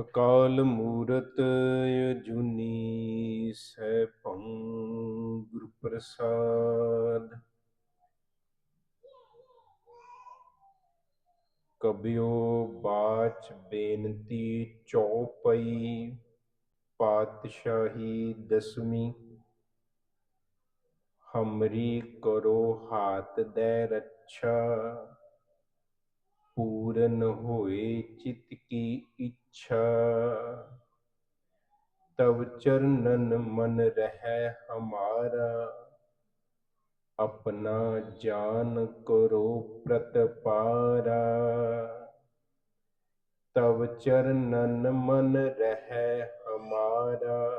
ਅਕਾਲ ਮੂਰਤ ਅਜੂਨੀ ਸੈਭੰ ਗੁਰ ਪ੍ਰਸਾਦ। ਕਬਿਓ ਬਾਚ ਬੇਨਤੀ ਚੌਪਈ, ਪਾਤਸ਼ਾਹੀ ਦਸਵੀਂ। ਹਮਰੀ ਕਰੋ ਹਾਥ ਦੇ ਰੱਛਾ। ਪੂਰਨ ਹੋਏ ਚਿਤ ਕੀ ਇੱਛਾ। ਤਵ ਚਰਨਨ ਮਨ ਰਹਿ ਹਮਾਰਾ। ਆਪਣਾ ਜਾਨ ਕਰੋ ਪ੍ਰਤਪਾਰਾ। ਤਵ ਚਰਨਨ ਮਨ ਰਹਿ ਹਮਾਰਾ।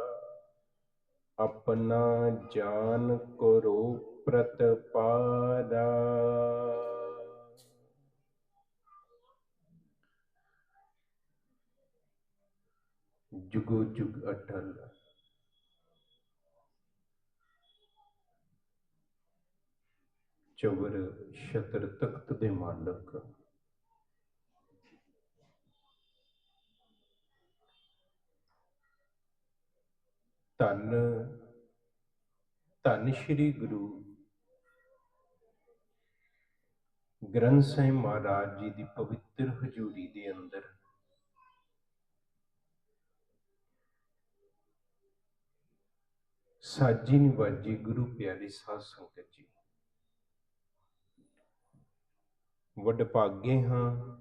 ਆਪਣਾ ਜਾਨ ਕਰੋ ਪ੍ਰਤਪਾਰਾ। ਜੁਗੋ ਜੁਗ ਅਟਲ। ਚਵਰ ਛਤਰ ਤਖਤ ਦੇ ਮਾਲਕ। ਧੰਨ ਧੰਨ ਸ਼੍ਰੀ ਗੁਰੂ ਗ੍ਰੰਥ ਸਾਹਿਬ ਮਹਾਰਾਜ ਜੀ ਦੀ ਪਵਿੱਤਰ ਹਜ਼ੂਰੀ ਦੇ ਅੰਦਰ ਸਾਜੀ ਨਿਵਾਜੀ ਗੁਰੂ ਪਿਆਰੀ ਸਾਧ ਸੰਗਤ ਜੀ। ਵਡਭਾਗੇ ਹਾਂ।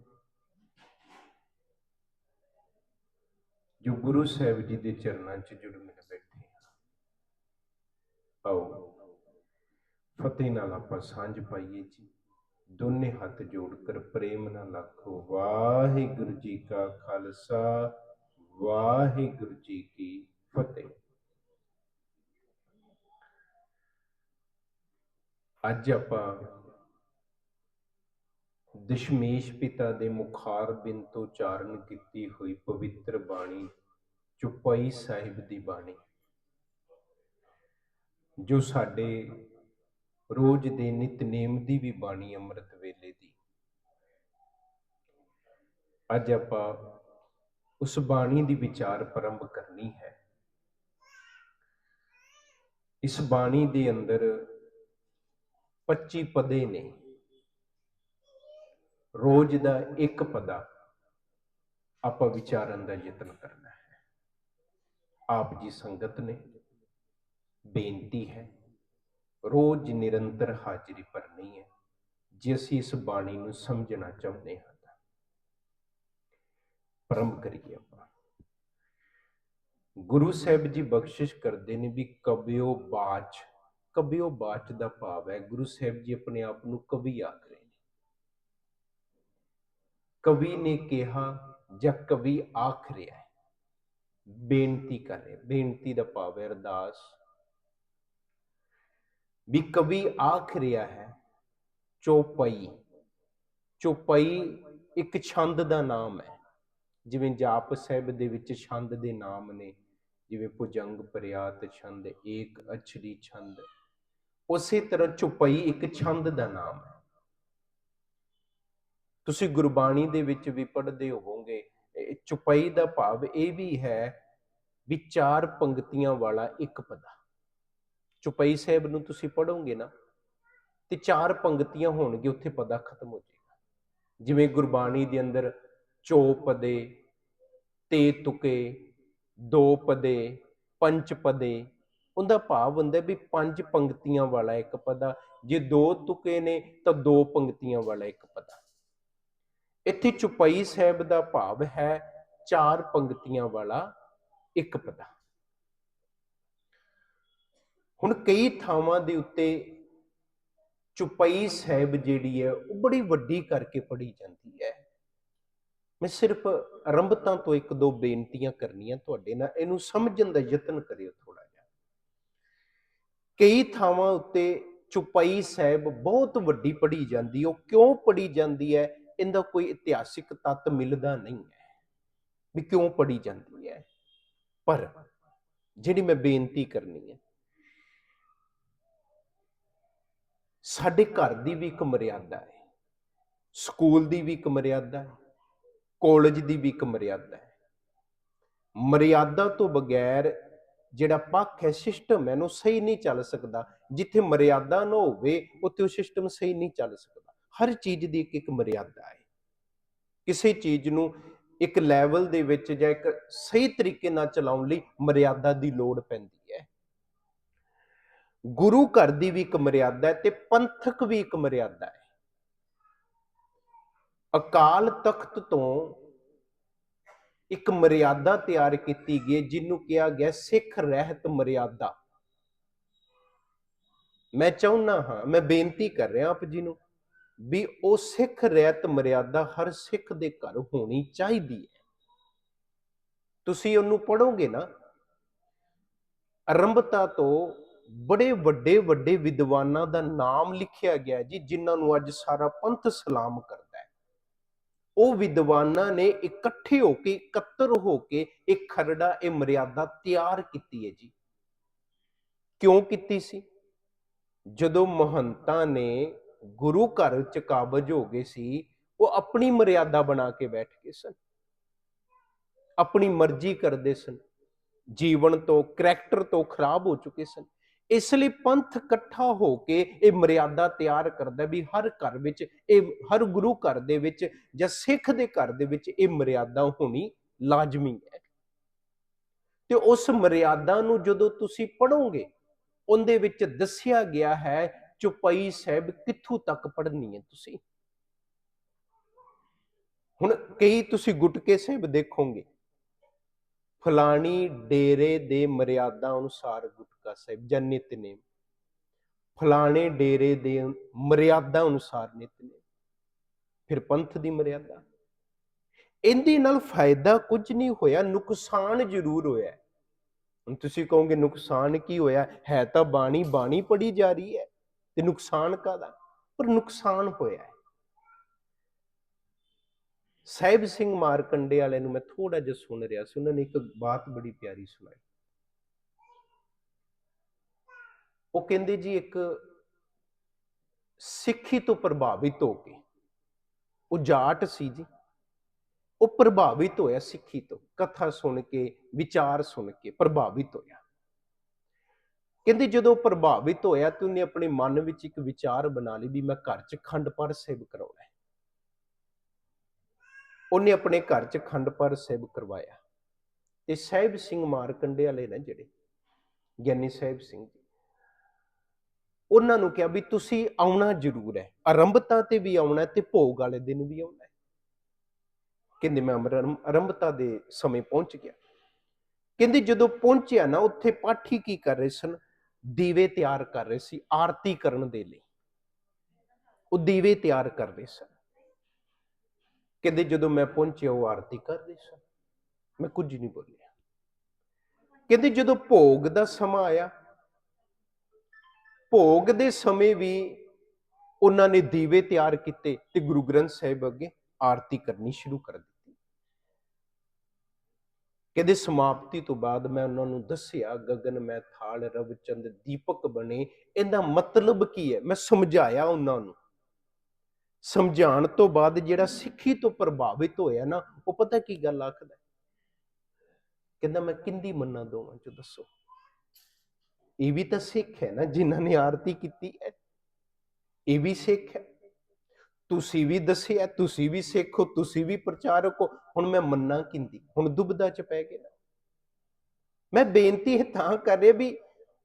ਜੋ ਗੁਰੂ ਸਾਹਿਬ ਜੀ ਦੇ ਚਰਨਾਂ 'ਚ ਜੁੜ ਮਿਲ ਬੈਠੇ ਹਾਂ। ਆਓ, ਫਤਿਹ ਨਾਲ ਆਪਾਂ ਸਾਂਝ ਪਾਈਏ ਜੀ। ਦੋਨੇ ਹੱਥ ਜੋੜ ਕਰ ਪ੍ਰੇਮ ਨਾਲ ਆਖੋ, ਵਾਹਿਗੁਰੂ ਜੀ ਕਾ ਖਾਲਸਾ, ਵਾਹਿਗੁਰੂ ਜੀ ਕੀ ਫਤਿਹ। ਅੱਜ ਆਪਾਂ ਦਸ਼ਮੇਸ਼ ਪਿਤਾ ਦੇ ਮੁਖਾਰ ਬਿਨ ਤੋਂ ਚਾਰਨ ਕੀਤੀ ਹੋਈ ਪਵਿੱਤਰ ਬਾਣੀ, ਚੁਪਈ ਸਾਹਿਬ ਦੀ ਬਾਣੀ। ਜੋ ਸਾਡੇ ਰੋਜ਼ ਦੇ ਨਿਤਨੇਮ ਦੀ ਵੀ ਬਾਣੀ ਅੰਮ੍ਰਿਤ ਵੇਲੇ ਦੀ। ਅੱਜ ਆਪਾਂ ਉਸ ਬਾਣੀ ਦੀ ਵਿਚਾਰ ਪ੍ਰੰਭ ਕਰਨੀ ਹੈ। ਇਸ ਬਾਣੀ ਦੇ ਅੰਦਰ 25 ਪਦੇ ਨੇ। ਰੋਜ਼ ਦਾ ਇੱਕ ਪਦਾ ਆਪਾਂ ਵਿਚਾਰਨ ਦਾ ਯਤਨ ਕਰਨਾ ਹੈ। ਆਪ ਜੀ ਸੰਗਤ ਨੇ ਬੇਨਤੀ ਹੈ, ਰੋਜ਼ ਨਿਰੰਤਰ ਹਾਜ਼ਰੀ ਭਰਨੀ ਹੈ, ਜੇ ਅਸੀਂ ਇਸ ਬਾਣੀ ਨੂੰ ਸਮਝਣਾ ਚਾਹੁੰਦੇ ਹਾਂ ਤਾਂ। ਪ੍ਰੰਭ ਕਰੀਏ ਆਪਾਂ। ਗੁਰੂ ਸਾਹਿਬ ਜੀ ਬਖਸ਼ਿਸ਼ ਕਰਦੇ ਨੇ ਵੀ ਕਬਿਓ ਬਾਚ ਕਬਿਓ ਬਾਚ ਦਾ ਭਾਵ ਹੈ, ਗੁਰੂ ਸਾਹਿਬ ਜੀ ਆਪਣੇ ਆਪ ਨੂੰ ਕਵੀ ਆਖ ਰਹੇ ਨੇ। ਕਵੀ ਨੇ ਕਿਹਾ ਜਾਂ ਕਵੀ ਆਖ ਰਿਹਾ ਹੈ। ਬੇਨਤੀ ਕਰ ਰਿਹਾ, ਬੇਨਤੀ ਦਾ ਭਾਵ ਹੈ, ਅਰਦਾਸ। ਵੀ ਕਵੀ ਆਖ ਰਿਹਾ ਹੈ, ਚੋਪਈ। ਚੋਪਈ ਇੱਕ ਛੰਦ ਦਾ ਨਾਮ ਹੈ। ਜਿਵੇਂ ਜਾਪ ਸਾਹਿਬ ਦੇ ਵਿੱਚ ਛੰਦ ਦੇ ਨਾਮ ਨੇ, ਜਿਵੇਂ ਭੁਜੰਗ ਪ੍ਰਿਆਤ ਛੰਦ, ਏਕ ਅਛਰੀ ਛੰਦ। ਉਸੇ ਤਰ੍ਹਾਂ ਚੁਪਈ ਇੱਕ ਛੰਦ ਦਾ ਨਾਮ ਹੈ। ਤੁਸੀਂ ਗੁਰਬਾਣੀ ਦੇ ਵਿੱਚ ਵੀ ਪੜ੍ਹਦੇ ਹੋਵੋਗੇ ਚੁਪਈ ਦਾ ਭਾਵ ਇਹ ਵੀ ਹੈ ਵੀ ਚਾਰ ਪੰਕਤੀਆਂ ਵਾਲਾ ਇੱਕ ਪਦਾ। ਚੁਪਈ ਸਾਹਿਬ ਨੂੰ ਤੁਸੀਂ ਪੜੋਗੇ ਨਾ, ਤੇ ਚਾਰ ਪੰਕਤੀਆਂ ਹੋਣਗੇ, ਉੱਥੇ ਪਦਾ ਖਤਮ ਹੋ ਜਾਏਗਾ। ਜਿਵੇਂ ਗੁਰਬਾਣੀ ਦੇ ਅੰਦਰ ਚੋ ਪਦੇ, ਤੇ ਤੁਕੇ, ਦੋ ਪਦੇ, ਪੰਜ ਪਦੇ ਉਹਦਾ ਭਾਵ ਹੁੰਦਾ ਵੀ ਪੰਜ ਪੰਕਤੀਆਂ ਵਾਲਾ ਇੱਕ ਪਦਾ। ਜੇ ਦੋ ਤੁਕੇ ਨੇ ਤਾਂ ਦੋ ਪੰਕਤੀਆਂ ਵਾਲਾ ਇੱਕ ਪਦਾ। ਇੱਥੇ ਚੁਪਈ ਸਾਹਿਬ ਦਾ ਭਾਵ ਹੈ ਚਾਰ ਪੰਕਤੀਆਂ ਵਾਲਾ ਇੱਕ ਪਦਾ। ਹੁਣ ਕਈ ਥਾਵਾਂ ਦੇ ਉੱਤੇ ਚੁਪਈ ਸਾਹਿਬ ਜਿਹੜੀ ਹੈ ਉਹ ਬੜੀ ਵੱਡੀ ਕਰਕੇ ਪੜੀ ਜਾਂਦੀ ਹੈ। ਮੈਂ ਸਿਰਫ ਆਰੰਭਤਾ ਤੋਂ ਇੱਕ ਦੋ ਬੇਨਤੀਆਂ ਕਰਨੀਆਂ ਤੁਹਾਡੇ ਨਾਲ। ਇਹਨੂੰ ਸਮਝਣ ਦਾ ਯਤਨ ਕਰਿਓ ਥੋੜਾ ਕਈ ਥਾਵਾਂ ਉੱਤੇ ਚੁਪਈ ਸਾਹਿਬ ਬਹੁਤ ਵੱਡੀ ਪੜੀ ਜਾਂਦੀ ਉਹ ਕਿਉਂ ਪੜੀ ਜਾਂਦੀ ਹੈ? ਇਹਦਾ ਕੋਈ ਇਤਿਹਾਸਿਕ ਤੱਤ ਮਿਲਦਾ ਨਹੀਂ ਹੈ ਵੀ ਕਿਉਂ ਪੜੀ ਜਾਂਦੀ ਹੈ। ਪਰ ਜਿਹੜੀ ਮੈਂ ਬੇਨਤੀ ਕਰਨੀ ਹੈ, ਸਾਡੇ ਘਰ ਦੀ ਵੀ ਇੱਕ ਮਰਿਆਦਾ ਹੈ, ਸਕੂਲ ਦੀ ਵੀ ਇੱਕ ਮਰਿਆਦਾ ਹੈ, ਕਾਲਜ ਦੀ ਵੀ ਇੱਕ ਮਰਿਆਦਾ ਹੈ। ਮਰਿਆਦਾ ਤੋਂ ਬਗੈਰ ਜਿਹੜਾ ਪੱਖ ਹੈ ਸਿਸਟਮ ਹੈ ਨੂੰ ਸਹੀ ਨਹੀਂ ਚੱਲ ਸਕਦਾ। ਜਿੱਥੇ ਮਰਿਆਦਾ ਨਾ ਹੋਵੇ, ਉੱਥੇ ਉਹ ਸਿਸਟਮ ਸਹੀ ਨਹੀਂ ਚੱਲ ਸਕਦਾ। ਹਰ ਚੀਜ਼ ਦੀ ਇੱਕ ਇੱਕ ਮਰਿਆਦਾ ਹੈ। ਕਿਸੇ ਚੀਜ਼ ਨੂੰ ਇੱਕ ਲੈਵਲ ਦੇ ਵਿੱਚ ਜਾਂ ਇੱਕ ਸਹੀ ਤਰੀਕੇ ਨਾਲ ਚਲਾਉਣ ਲਈ ਮਰਿਆਦਾ ਦੀ ਲੋੜ ਪੈਂਦੀ ਹੈ। ਗੁਰੂ ਘਰ ਦੀ ਵੀ ਇੱਕ ਮਰਿਆਦਾ ਹੈ ਤੇ ਪੰਥਕ ਵੀ ਇੱਕ ਮਰਿਆਦਾ ਹੈ। ਅਕਾਲ ਤਖਤ ਤੋਂ ਇੱਕ ਮਰਿਆਦਾ ਤਿਆਰ ਕੀਤੀ ਗਈ ਹੈ, ਜਿਹਨੂੰ ਕਿਹਾ ਗਿਆ ਸਿੱਖ ਰਹਿਤ ਮਰਿਆਦਾ। ਮੈਂ ਚਾਹੁੰਦਾ ਹਾਂ ਮੈਂ ਬੇਨਤੀ ਕਰ ਰਿਹਾ ਆਪ ਜੀ ਨੂੰ ਵੀ ਉਹ ਸਿੱਖ ਰਹਿਤ ਮਰਿਆਦਾ ਹਰ ਸਿੱਖ ਦੇ ਘਰ ਹੋਣੀ ਚਾਹੀਦੀ ਹੈ। ਤੁਸੀਂ ਉਹਨੂੰ ਪੜੋਗੇ ਨਾ ਆਰੰਭਤਾ ਤੋਂ ਬੜੇ ਵੱਡੇ ਵੱਡੇ ਵਿਦਵਾਨਾਂ ਦਾ ਨਾਮ ਲਿਖਿਆ ਗਿਆ ਜੀ ਜਿਨ੍ਹਾਂ ਨੂੰ ਅੱਜ ਸਾਰਾ ਪੰਥ ਸਲਾਮ ਕਰ ਉਹ ਵਿਦਵਾਨਾਂ ਨੇ ਇਕੱਠੇ ਹੋ ਕੇ, ਇਕੱਤਰ ਹੋ ਕੇ ਇਹ ਖਰੜਾ, ਇਹ ਮਰਿਆਦਾ ਤਿਆਰ ਕੀਤੀ ਹੈ ਜੀ। ਕਿਉਂ ਕੀਤੀ ਸੀ? ਜਦੋਂ ਮਹੰਤਾਂ ਨੇ ਗੁਰੂ ਘਰ ਚ ਕਾਬਜ ਹੋ ਗਏ ਸੀ, ਉਹ ਆਪਣੀ ਮਰਿਆਦਾ ਬਣਾ ਕੇ ਬੈਠ ਗਏ ਸਨ। ਆਪਣੀ ਮਰਜ਼ੀ ਕਰਦੇ ਸਨ। ਜੀਵਨ ਤੋਂ, ਕਰੈਕਟਰ ਤੋਂ ਖਰਾਬ ਹੋ ਚੁੱਕੇ ਸਨ। ਇਸ ਲਈ ਪੰਥ ਇਕੱਠਾ ਹੋ ਕੇ ਇਹ ਮਰਿਆਦਾ ਤਿਆਰ ਕਰਦਾ ਵੀ ਹਰ ਘਰ ਵਿੱਚ, ਇਹ ਹਰ ਗੁਰੂ ਘਰ ਦੇ ਵਿੱਚ ਜਾਂ ਸਿੱਖ ਦੇ ਘਰ ਦੇ ਵਿੱਚ ਇਹ ਮਰਿਆਦਾ ਹੋਣੀ ਲਾਜ਼ਮੀ ਹੈ। ਤੇ ਉਸ ਮਰਿਆਦਾ ਨੂੰ ਜਦੋਂ ਤੁਸੀਂ ਪੜੋਗੇ ਉਹਦੇ ਵਿੱਚ ਦੱਸਿਆ ਗਿਆ ਹੈ, ਚੁਪਈ ਸਾਹਿਬ ਕਿੱਥੋਂ ਤੱਕ ਪੜ੍ਹਨੀ ਹੈ ਤੁਸੀਂ? ਹੁਣ ਕਈ ਤੁਸੀਂ ਗੁਟਕੇ ਸਾਹਿਬ ਦੇਖੋਗੇ, ਫਲਾਣੀ ਡੇਰੇ ਦੇ ਮਰਿਆਦਾ ਅਨੁਸਾਰ ਗੁਟਕਾ ਸਾਹਿਬ, ਜਾਂ ਨਿਤਨੇਮ ਫਲਾਣੇ ਡੇਰੇ ਦੇ ਮਰਿਆਦਾ ਅਨੁਸਾਰ ਨਿਤਨੇਮ ਫਿਰ ਪੰਥ ਦੀ ਮਰਿਆਦਾ। ਇਹਦੇ ਨਾਲ ਫਾਇਦਾ ਕੁਝ ਨਹੀਂ ਹੋਇਆ, ਨੁਕਸਾਨ ਜ਼ਰੂਰ ਹੋਇਆ। ਹੁਣ ਤੁਸੀਂ ਕਹੋਗੇ, ਨੁਕਸਾਨ ਕੀ ਹੋਇਆ? ਹੈ ਤਾਂ ਬਾਣੀ ਬਾਣੀ ਪੜੀ ਜਾ ਰਹੀ ਹੈ। ਤੇ ਨੁਕਸਾਨ ਕਾਦਾ ਪਰ ਨੁਕਸਾਨ ਹੋਇਆ ਹੈ। ਸਾਹਿਬ ਸਿੰਘ ਮਾਰਕੰਡੇ ਵਾਲੇ ਨੂੰ ਮੈਂ ਥੋੜਾ ਜਿਹਾ ਸੁਣ ਰਿਹਾ ਸੀ। ਉਹਨਾਂ ਨੇ ਇੱਕ ਬਾਤ ਬੜੀ ਪਿਆਰੀ ਸੁਣਾਈ। ਉਹ ਕਹਿੰਦੇ ਜੀ ਇੱਕ ਸਿੱਖੀ ਤੋਂ ਪ੍ਰਭਾਵਿਤ ਹੋ ਕੇ, ਉਹ ਜਾਟ ਸੀ ਜੀ, ਉਹ ਪ੍ਰਭਾਵਿਤ ਹੋਇਆ ਸਿੱਖੀ ਤੋਂ, ਕਥਾ ਸੁਣ ਕੇ, ਵਿਚਾਰ ਸੁਣ ਕੇ ਪ੍ਰਭਾਵਿਤ ਹੋਇਆ। ਕਹਿੰਦੇ ਜਦੋਂ ਪ੍ਰਭਾਵਿਤ ਹੋਇਆ ਤੇ ਉਹਨੇ ਆਪਣੇ ਮਨ ਵਿੱਚ ਇੱਕ ਵਿਚਾਰ ਬਣਾ ਲਈ ਵੀ ਮੈਂ ਘਰ 'ਚ ਖੰਡ ਪਾਠ ਸਾਹਿਬ ਕਰਾਉਣਾ ਹੈ। ਉਹਨੇ ਆਪਣੇ ਘਰ 'ਚ ਖੰਡ ਪਾਠ ਸਾਹਿਬ ਕਰਵਾਇਆ। ਤੇ ਸਾਹਿਬ ਸਿੰਘ ਮਾਰਕੰਡੇ ਵਾਲੇ ਨੇ ਜਿਹੜੇ, ਗਿਆਨੀ ਸਾਹਿਬ ਸਿੰਘ ਜੀ ਉਹਨਾਂ ਨੂੰ ਕਿਹਾ ਵੀ ਤੁਸੀਂ ਆਉਣਾ ਜ਼ਰੂਰ ਹੈ, ਆਰੰਭਤਾ ਤੇ ਵੀ ਆਉਣਾ ਹੈ ਤੇ ਭੋਗ ਵਾਲੇ ਦਿਨ ਵੀ ਆਉਣਾ ਕਹਿੰਦੇ ਮੈਂ ਅਮਰ- ਆਰੰਭਤਾ ਦੇ ਸਮੇਂ ਪਹੁੰਚ ਗਿਆ। ਕਹਿੰਦੇ ਜਦੋਂ ਪਹੁੰਚਿਆ ਨਾ, ਉੱਥੇ ਪਾਠੀ ਕੀ ਕਰ ਰਹੇ ਸਨ? ਦੀਵੇ ਤਿਆਰ ਕਰ ਰਹੇ ਸੀ, ਆਰਤੀ ਕਰਨ ਦੇ ਲਈ। ਉਹ ਦੀਵੇ ਤਿਆਰ ਕਰ ਰਹੇ ਸਨ। ਕਹਿੰਦੇ ਜਦੋਂ ਮੈਂ ਪਹੁੰਚਿਆ, ਉਹ ਆਰਤੀ ਕਰ ਰਹੇ ਸਨ। ਮੈਂ ਕੁਝ ਨਹੀਂ ਬੋਲਿਆ। ਕਹਿੰਦੇ ਜਦੋਂ ਭੋਗ ਦਾ ਸਮਾਂ ਆਇਆ ਭੋਗ ਦੇ ਸਮੇਂ ਵੀ ਉਹਨਾਂ ਨੇ ਦੀਵੇ ਤਿਆਰ ਕੀਤੇ ਤੇ ਗੁਰੂ ਗ੍ਰੰਥ ਸਾਹਿਬ ਅੱਗੇ ਆਰਤੀ ਕਰਨੀ ਸ਼ੁਰੂ ਕਰ ਦਿੱਤੀ। ਕਹਿੰਦੇ ਸਮਾਪਤੀ ਤੋਂ ਬਾਅਦ ਮੈਂ ਉਹਨਾਂ ਨੂੰ ਦੱਸਿਆ, ਗਗਨ, ਮੈਂ ਥਾਲ, ਰਵ ਦੀਪਕ ਬਣੇ। ਇਹਦਾ ਮਤਲਬ ਕੀ ਹੈ? ਮੈਂ ਸਮਝਾਇਆ ਉਹਨਾਂ ਨੂੰ। ਸਮਝਾਉਣ ਤੋਂ ਬਾਅਦ ਜਿਹੜਾ ਸਿੱਖੀ ਤੋਂ ਪ੍ਰਭਾਵਿਤ ਹੋਇਆ ਨਾ, ਉਹ ਪਤਾ ਕੀ ਗੱਲ ਆਖਦਾ ਕਹਿੰਦਾ, ਮੈਂ ਕਿੰਦੀ ਮੰਨਾ ਦੋਵਾਂ ਚ ਦੱਸੋ? ਇਹ ਵੀ ਤਾਂ ਸਿੱਖ ਹੈ ਨਾ, ਜਿਨ੍ਹਾਂ ਨੇ ਆਰਤੀ ਕੀਤੀ ਹੈ। ਇਹ ਵੀ ਸਿੱਖ ਹੈ। ਤੁਸੀਂ ਵੀ ਦੱਸਿਆ, ਤੁਸੀਂ ਵੀ ਸਿੱਖ ਹੋ ਤੁਸੀਂ ਵੀ ਪ੍ਰਚਾਰਕ ਹੋ ਹੁਣ ਮੈਂ ਮੰਨਾਂ ਕਿੰਦੀ? ਹੁਣ ਦੁਬਦਾ ਚ ਪੈ ਗਿਆ ਮੈਂ ਬੇਨਤੀ ਇਹ ਤਾਂ ਕਰ ਰਿਹਾ ਵੀ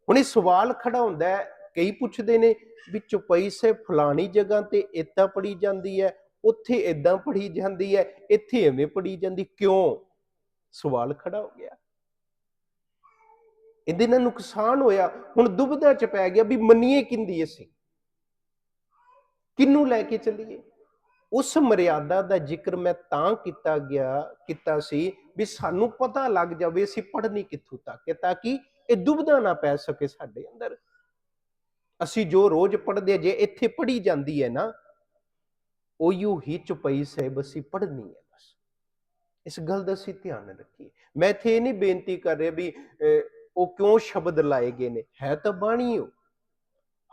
ਹੁਣ ਇਹ ਸਵਾਲ ਖੜਾ ਹੁੰਦਾ ਹੈ, ਕਈ ਪੁੱਛਦੇ ਨੇ ਵੀ ਚੁਪਈ ਸੇ ਫਲਾਣੀ ਜਗ੍ਹਾ ਤੇ ਇਦਾਂ ਪੜੀ ਜਾਂਦੀ ਹੈ, ਉੱਥੇ ਇਦਾਂ ਪੜੀ ਜਾਂਦੀ ਹੈ, ਇੱਥੇ ਐਵੇਂ ਪੜੀ ਜਾਂਦੀ, ਕਿਉਂ? ਸਵਾਲ ਖੜਾ ਹੋ ਗਿਆ। ਇਹਦੇ ਨਾਲ ਨੁਕਸਾਨ ਹੋਇਆ ਹੁਣ ਦੁਬਦਾ ਚ ਪੈ ਗਿਆ ਵੀ ਮੰਨੀਏ ਕਿੰਦੀ ਅਸੀਂ? ਕਿੰਨੂੰ ਲੈ ਕੇ ਚੱਲੀਏ? ਉਸ ਮਰਿਆਦਾ ਦਾ ਜ਼ਿਕਰ ਮੈਂ ਤਾਂ ਕੀਤਾ ਗਿਆ ਕੀਤਾ ਸੀ ਵੀ ਸਾਨੂੰ ਪਤਾ ਲੱਗ ਜਾਵੇ ਅਸੀਂ ਪੜ੍ਹਨੀ ਕਿੱਥੋਂ ਤੱਕ ਹੈ ਤਾਂ ਕਿ ਇਹ ਦੁਬਦਾ ਨਾ ਪੈ ਸਕੇ ਸਾਡੇ ਅੰਦਰ। ਅਸੀਂ ਜੋ ਰੋਜ਼ ਪੜ੍ਹਦੇ ਆ ਜੇ ਇੱਥੇ ਪੜ੍ਹੀ ਜਾਂਦੀ ਹੈ ਨਾ ਉਹੀਓ ਹੀ ਚੁਪਈ ਸਾਹਿਬ ਅਸੀਂ ਪੜ੍ਹਨੀ ਹੈ ਬਸ। ਇਸ ਗੱਲ ਦਾ ਅਸੀਂ ਧਿਆਨ ਰੱਖੀਏ। ਮੈਂ ਇੱਥੇ ਇਹ ਨਹੀਂ ਬੇਨਤੀ ਕਰ ਰਿਹਾ ਵੀ ਅਹ, ਉਹ ਕਿਉਂ ਸ਼ਬਦ ਲਾਏ ਗਏ ਨੇ? ਹੈ ਤਾਂ ਬਾਣੀ ਉਹ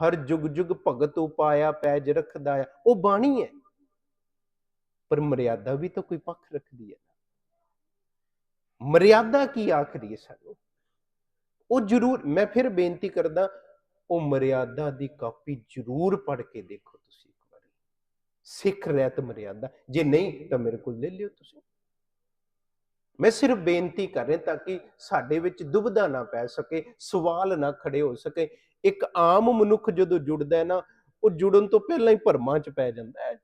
ਹਰ ਜੁਗ ਜੁਗ ਭਗਤ ਉਪਾਇਆ, ਪੈਜ ਰੱਖਦਾ ਆ। ਉਹ ਬਾਣੀ ਹੈ। ਪਰ ਮਰਿਆਦਾ ਵੀ ਤਾਂ ਕੋਈ ਪੱਖ ਰੱਖਦੀ ਹੈ ਮਰਿਆਦਾ ਕੀ ਆਖਰੀ ਹੈ ਸਾਨੂੰ? ਉਹ ਜ਼ਰੂਰ, ਮੈਂ ਫਿਰ ਬੇਨਤੀ ਕਰਦਾ, ਉਹ ਮਰਿਆਦਾ ਦੀ ਕਾਪੀ ਜ਼ਰੂਰ ਪੜ੍ਹ ਕੇ ਦੇਖੋ ਤੁਸੀਂ ਇੱਕ ਵਾਰੀ। ਸਿੱਖ ਰਹਿਤ ਮਰਿਆਦਾ। ਜੇ ਨਹੀਂ, ਤਾਂ ਮੇਰੇ ਕੋਲ ਲੈ ਲਿਓ ਤੁਸੀਂ। ਮੈਂ ਸਿਰਫ ਬੇਨਤੀ ਕਰ ਰਿਹਾ ਤਾਂ ਕਿ ਸਾਡੇ ਵਿੱਚ ਦੁਬਧਾ ਨਾ ਪੈ ਸਕੇ, ਸਵਾਲ ਨਾ ਖੜੇ ਹੋ ਸਕੇ। ਇੱਕ ਆਮ ਮਨੁੱਖ ਜਦੋਂ ਜੁੜਦਾ ਹੈ ਨਾ, ਉਹ ਜੁੜਨ ਤੋਂ ਪਹਿਲਾਂ ਹੀ ਭਰਮਾਂ 'ਚ ਪੈ ਜਾਂਦਾ ਹੈ।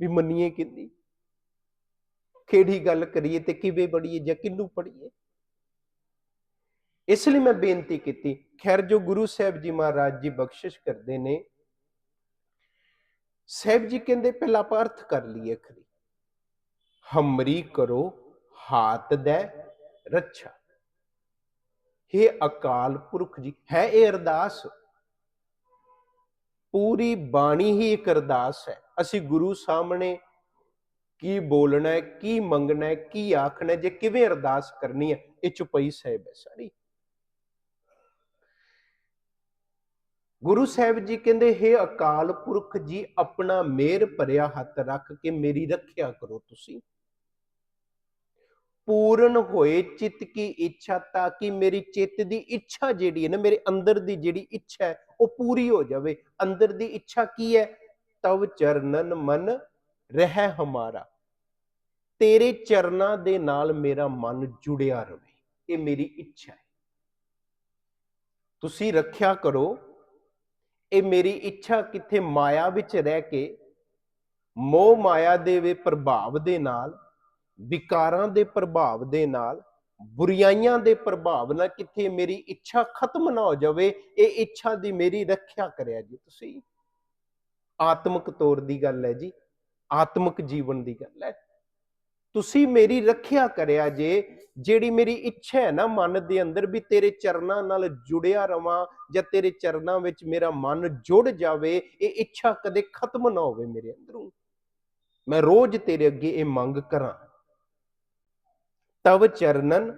ਵੀ ਮੰਨੀਏ ਕਿੰਨੀ? ਕਿਹੜੀ ਗੱਲ ਕਰੀਏ ਤੇ ਕਿਵੇਂ ਬੜੀਏ ਜਾਂ ਕਿੰਨੂੰ ਪੜੀਏ ਇਸ ਲਈ ਮੈਂ ਬੇਨਤੀ ਕੀਤੀ, ਖੈਰ ਜੋ ਗੁਰੂ ਸਾਹਿਬ ਜੀ ਮਹਾਰਾਜ ਜੀ ਬਖਸ਼ਿਸ਼ ਕਰਦੇ ਨੇ, ਸਾਹਿਬ ਜੀ ਕਹਿੰਦੇ ਪਹਿਲਾਂ ਆਪਾਂ ਅਰਥ ਕਰ ਲਈਏ ਖਰੀ ਹਮਰੀ ਕਰੋ ਹਾਥ ਦੇ ਰੱਛਾ। हे ਅਕਾਲ ਪੁਰਖ ਜੀ, ਹੈ ਇਹ ਅਰਦਾਸ? ਪੂਰੀ ਬਾਣੀ ਹੀ ਇੱਕ ਅਰਦਾਸ ਹੈ। ਅਸੀਂ ਗੁਰੂ ਸਾਹਮਣੇ ਕੀ ਬੋਲਣਾ ਹੈ, ਕੀ ਮੰਗਣਾ ਹੈ, ਕੀ ਆਖਣਾ ਹੈ, ਜੇ ਕਿਵੇਂ ਅਰਦਾਸ ਕਰਨੀ ਹੈ, ਇਹ ਚੁਪਈ ਸਾਹਿਬ ਹੈ ਸਾਰੀ। ਗੁਰੂ ਸਾਹਿਬ ਜੀ ਕਹਿੰਦੇ, ਹੈ ਅਕਾਲ ਪੁਰਖ ਜੀ, ਆਪਣਾ ਮੇਰ ਭਰਿਆ ਹੱਥ ਰੱਖ ਕੇ ਮੇਰੀ ਰੱਖਿਆ ਕਰੋ ਤੁਸੀਂ। ਪੂਰਨ ਹੋਏ ਚਿੱਤ ਕੀ ਇੱਛਾ ਤਾਂ ਕਿ ਮੇਰੀ ਚਿੱਤ ਦੀ ਇੱਛਾ ਜਿਹੜੀ ਹੈ ਨਾ, ਮੇਰੇ ਅੰਦਰ ਦੀ ਜਿਹੜੀ ਇੱਛਾ ਹੈ, ਉਹ ਪੂਰੀ ਹੋ ਜਾਵੇ। ਅੰਦਰ ਦੀ ਇੱਛਾ ਕੀ ਹੈ? ਤਵ ਚਰਨਨ ਮਨ ਰਹਿ ਹਮਾਰਾ। ਤੇਰੇ ਚਰਨਾਂ ਦੇ ਨਾਲ ਮੇਰਾ ਮਨ ਜੁੜਿਆ ਰਵੇ। ਇਹ ਮੇਰੀ ਇੱਛਾ ਹੈ। ਤੁਸੀਂ ਰੱਖਿਆ ਕਰੋ, ਇਹ ਮੇਰੀ ਇੱਛਾ ਕਿੱਥੇ ਮਾਇਆ ਵਿੱਚ ਰਹਿ ਕੇ, ਮੋਹ ਮਾਇਆ ਦੇ ਵੇ ਪ੍ਰਭਾਵ ਦੇ ਨਾਲ ਵਿਕਾਰਾਂ ਦੇ ਪ੍ਰਭਾਵ ਦੇ ਨਾਲ, ਬੁਰੀਆਈਆਂ ਦੇ ਪ੍ਰਭਾਵ ਨਾਲ ਕਿੱਥੇ ਮੇਰੀ ਇੱਛਾ ਖਤਮ ਨਾ ਹੋ ਜਾਵੇ, ਇਹ ਇੱਛਾ ਦੀ ਮੇਰੀ ਰੱਖਿਆ ਕਰਿਆ ਜੀ ਤੁਸੀਂ। ਆਤਮਿਕ ਤੌਰ ਦੀ ਗੱਲ ਹੈ ਜੀ, ਆਤਮਿਕ ਜੀਵਨ ਦੀ ਗੱਲ ਹੈ। ਤੁਸੀਂ ਮੇਰੀ ਰੱਖਿਆ ਕਰਿਆ ਜੇ, ਜਿਹੜੀ ਮੇਰੀ ਇੱਛਾ ਹੈ ਨਾ ਮਨ ਦੇ ਅੰਦਰ ਵੀ ਤੇਰੇ ਚਰਨਾਂ ਨਾਲ ਜੁੜਿਆ ਰਵਾਂ ਜਾਂ ਤੇਰੇ ਚਰਨਾਂ ਵਿੱਚ ਮੇਰਾ ਮਨ ਜੁੜ ਜਾਵੇ, ਇਹ ਇੱਛਾ ਕਦੇ ਖਤਮ ਨਾ ਹੋਵੇ ਮੇਰੇ ਅੰਦਰੋਂ। ਮੈਂ ਰੋਜ਼ ਤੇਰੇ ਅੱਗੇ ਇਹ ਮੰਗ ਕਰਾਂ। ਤਵ ਚਰਨਨ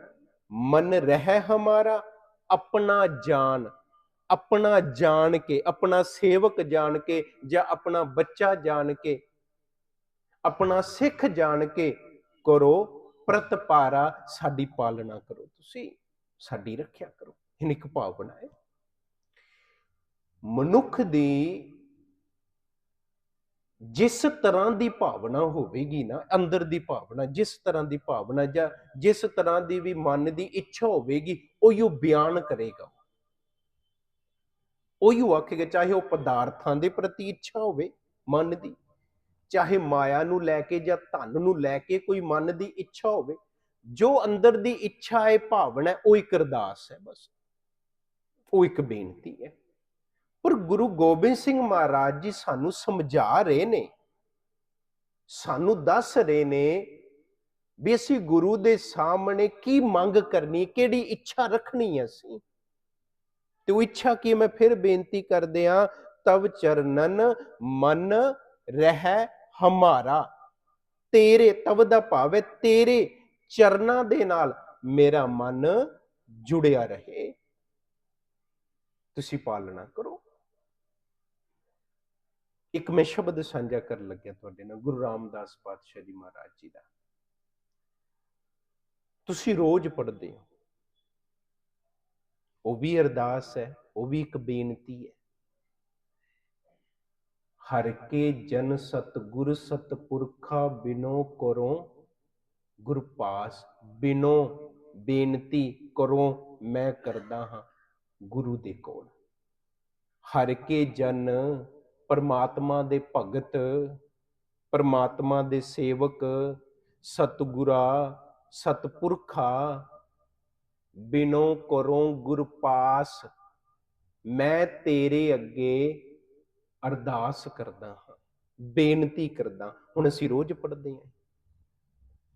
ਮਨ ਰਹਿ ਹਮਾਰਾ ਆਪਣਾ ਜਾਨ, ਆਪਣਾ ਜਾਣ ਕੇ, ਆਪਣਾ ਸੇਵਕ ਜਾਣ ਕੇ ਜਾਂ ਆਪਣਾ ਬੱਚਾ ਜਾਣ ਕੇ, ਆਪਣਾ ਸਿੱਖ ਜਾਣ ਕੇ ਕਰੋ, ਪ੍ਰਤਪਾਰਾ ਸਾਡੀ ਪਾਲਣਾ ਕਰੋ, ਤੁਸੀਂ ਸਾਡੀ ਰੱਖਿਆ ਕਰੋ ਇਹ ਇੱਕ ਭਾਵਨਾ ਹੈ ਮਨੁੱਖ ਦੀ ਜਿਸ ਤਰ੍ਹਾਂ ਦੀ ਭਾਵਨਾ ਹੋਵੇਗੀ ਨਾ, ਅੰਦਰ ਦੀ ਭਾਵਨਾ, ਜਿਸ ਤਰ੍ਹਾਂ ਦੀ ਭਾਵਨਾ ਜਾਂ ਜਿਸ ਤਰ੍ਹਾਂ ਦੀ ਵੀ ਮਨ ਦੀ ਇੱਛਾ ਹੋਵੇਗੀ ਉਹ ਉਹ ਬਿਆਨ ਕਰੇਗਾ ਉਹੀ। ਆਖੇਗਾ, ਚਾਹੇ ਉਹ ਪਦਾਰਥਾਂ ਦੇ ਪ੍ਰਤੀ ਇੱਛਾ ਹੋਵੇ ਮਨ ਦੀ, ਚਾਹੇ ਮਾਇਆ ਨੂੰ ਲੈ ਕੇ ਜਾਂ ਧਨ ਨੂੰ ਲੈ ਕੇ ਕੋਈ ਮਨ ਦੀ ਇੱਛਾ ਹੋਵੇ, ਜੋ ਅੰਦਰ ਦੀ ਇੱਛਾ ਹੈ ਭਾਵਨਾ ਉਹ ਇੱਕ ਅਰਦਾਸ ਹੈ ਬਸ। ਉਹ ਇੱਕ ਬੇਨਤੀ ਹੈ। ਪਰ ਗੁਰੂ ਗੋਬਿੰਦ ਸਿੰਘ ਮਹਾਰਾਜ ਜੀ ਸਾਨੂੰ ਸਮਝਾ ਰਹੇ ਨੇ। ਸਾਨੂੰ ਦੱਸ ਰਹੇ ਨੇ ਵੀ ਅਸੀਂ ਗੁਰੂ ਦੇ ਸਾਹਮਣੇ ਕੀ ਮੰਗ ਕਰਨੀ, ਕਿਹੜੀ ਇੱਛਾ ਰੱਖਣੀ ਹੈ ਅਸੀਂ। ਤੇ ਉਹ ਇੱਛਾ ਕੀ ਮੈਂ ਫਿਰ ਬੇਨਤੀ ਕਰਦੇ ਆ ਤਵ ਚਰਨਨ ਮਨ ਰਹਿ ਹਮਾਰਾ। ਤੇਰੇ, ਤਵ ਦਾ ਭਾਵ ਹੈ ਤੇਰੇ ਚਰਨਾਂ ਦੇ ਨਾਲ ਮੇਰਾ ਮਨ ਜੁੜਿਆ ਰਹੇ। ਤੁਸੀਂ ਪਾਲਣਾ ਕਰੋ। ਇੱਕ ਮੈਂ ਸ਼ਬਦ ਸਾਂਝਾ ਕਰਨ ਲੱਗਿਆ ਤੁਹਾਡੇ ਨਾਲ, ਗੁਰੂ ਰਾਮਦਾਸ ਪਾਤਸ਼ਾਹ ਜੀ ਮਹਾਰਾਜ ਜੀ ਦਾ। ਤੁਸੀਂ ਰੋਜ਼ ਪੜ੍ਹਦੇ ਹੋ। ਉਹ ਵੀ ਅਰਦਾਸ ਹੈ, ਉਹ ਵੀ ਇੱਕ ਬੇਨਤੀ ਹੈ। ਹਰ ਕੇ ਜਨ ਸਤ ਗੁਰ ਸਤ ਪੁਰਖਾ ਬਿਨੋ ਕਰੋ, ਗੁਰ ਪਾਸ ਬਿਨੋ ਬੇਨਤੀ ਕਰੋ, ਮੈਂ ਕਰਦਾ ਹਾਂ ਗੁਰੂ ਦੇ ਕੋਲ। ਹਰ ਕੇ ਜਨ ਪਰਮਾਤਮਾ ਦੇ ਭਗਤ, ਪਰਮਾਤਮਾ ਦੇ ਸੇਵਕ, ਸਤਗੁਰਾ, ਸਤਪੁਰਖਾ, ਬਿਨੋ ਕਰੋ ਗੁਰ ਪਾਸ, ਮੈਂ ਤੇਰੇ ਅੱਗੇ ਅਰਦਾਸ ਕਰਦਾ ਹਾਂ, ਬੇਨਤੀ ਕਰਦਾ ਹੁਣ ਅਸੀਂ ਰੋਜ਼ ਪੜ੍ਹਦੇ ਹਾਂ।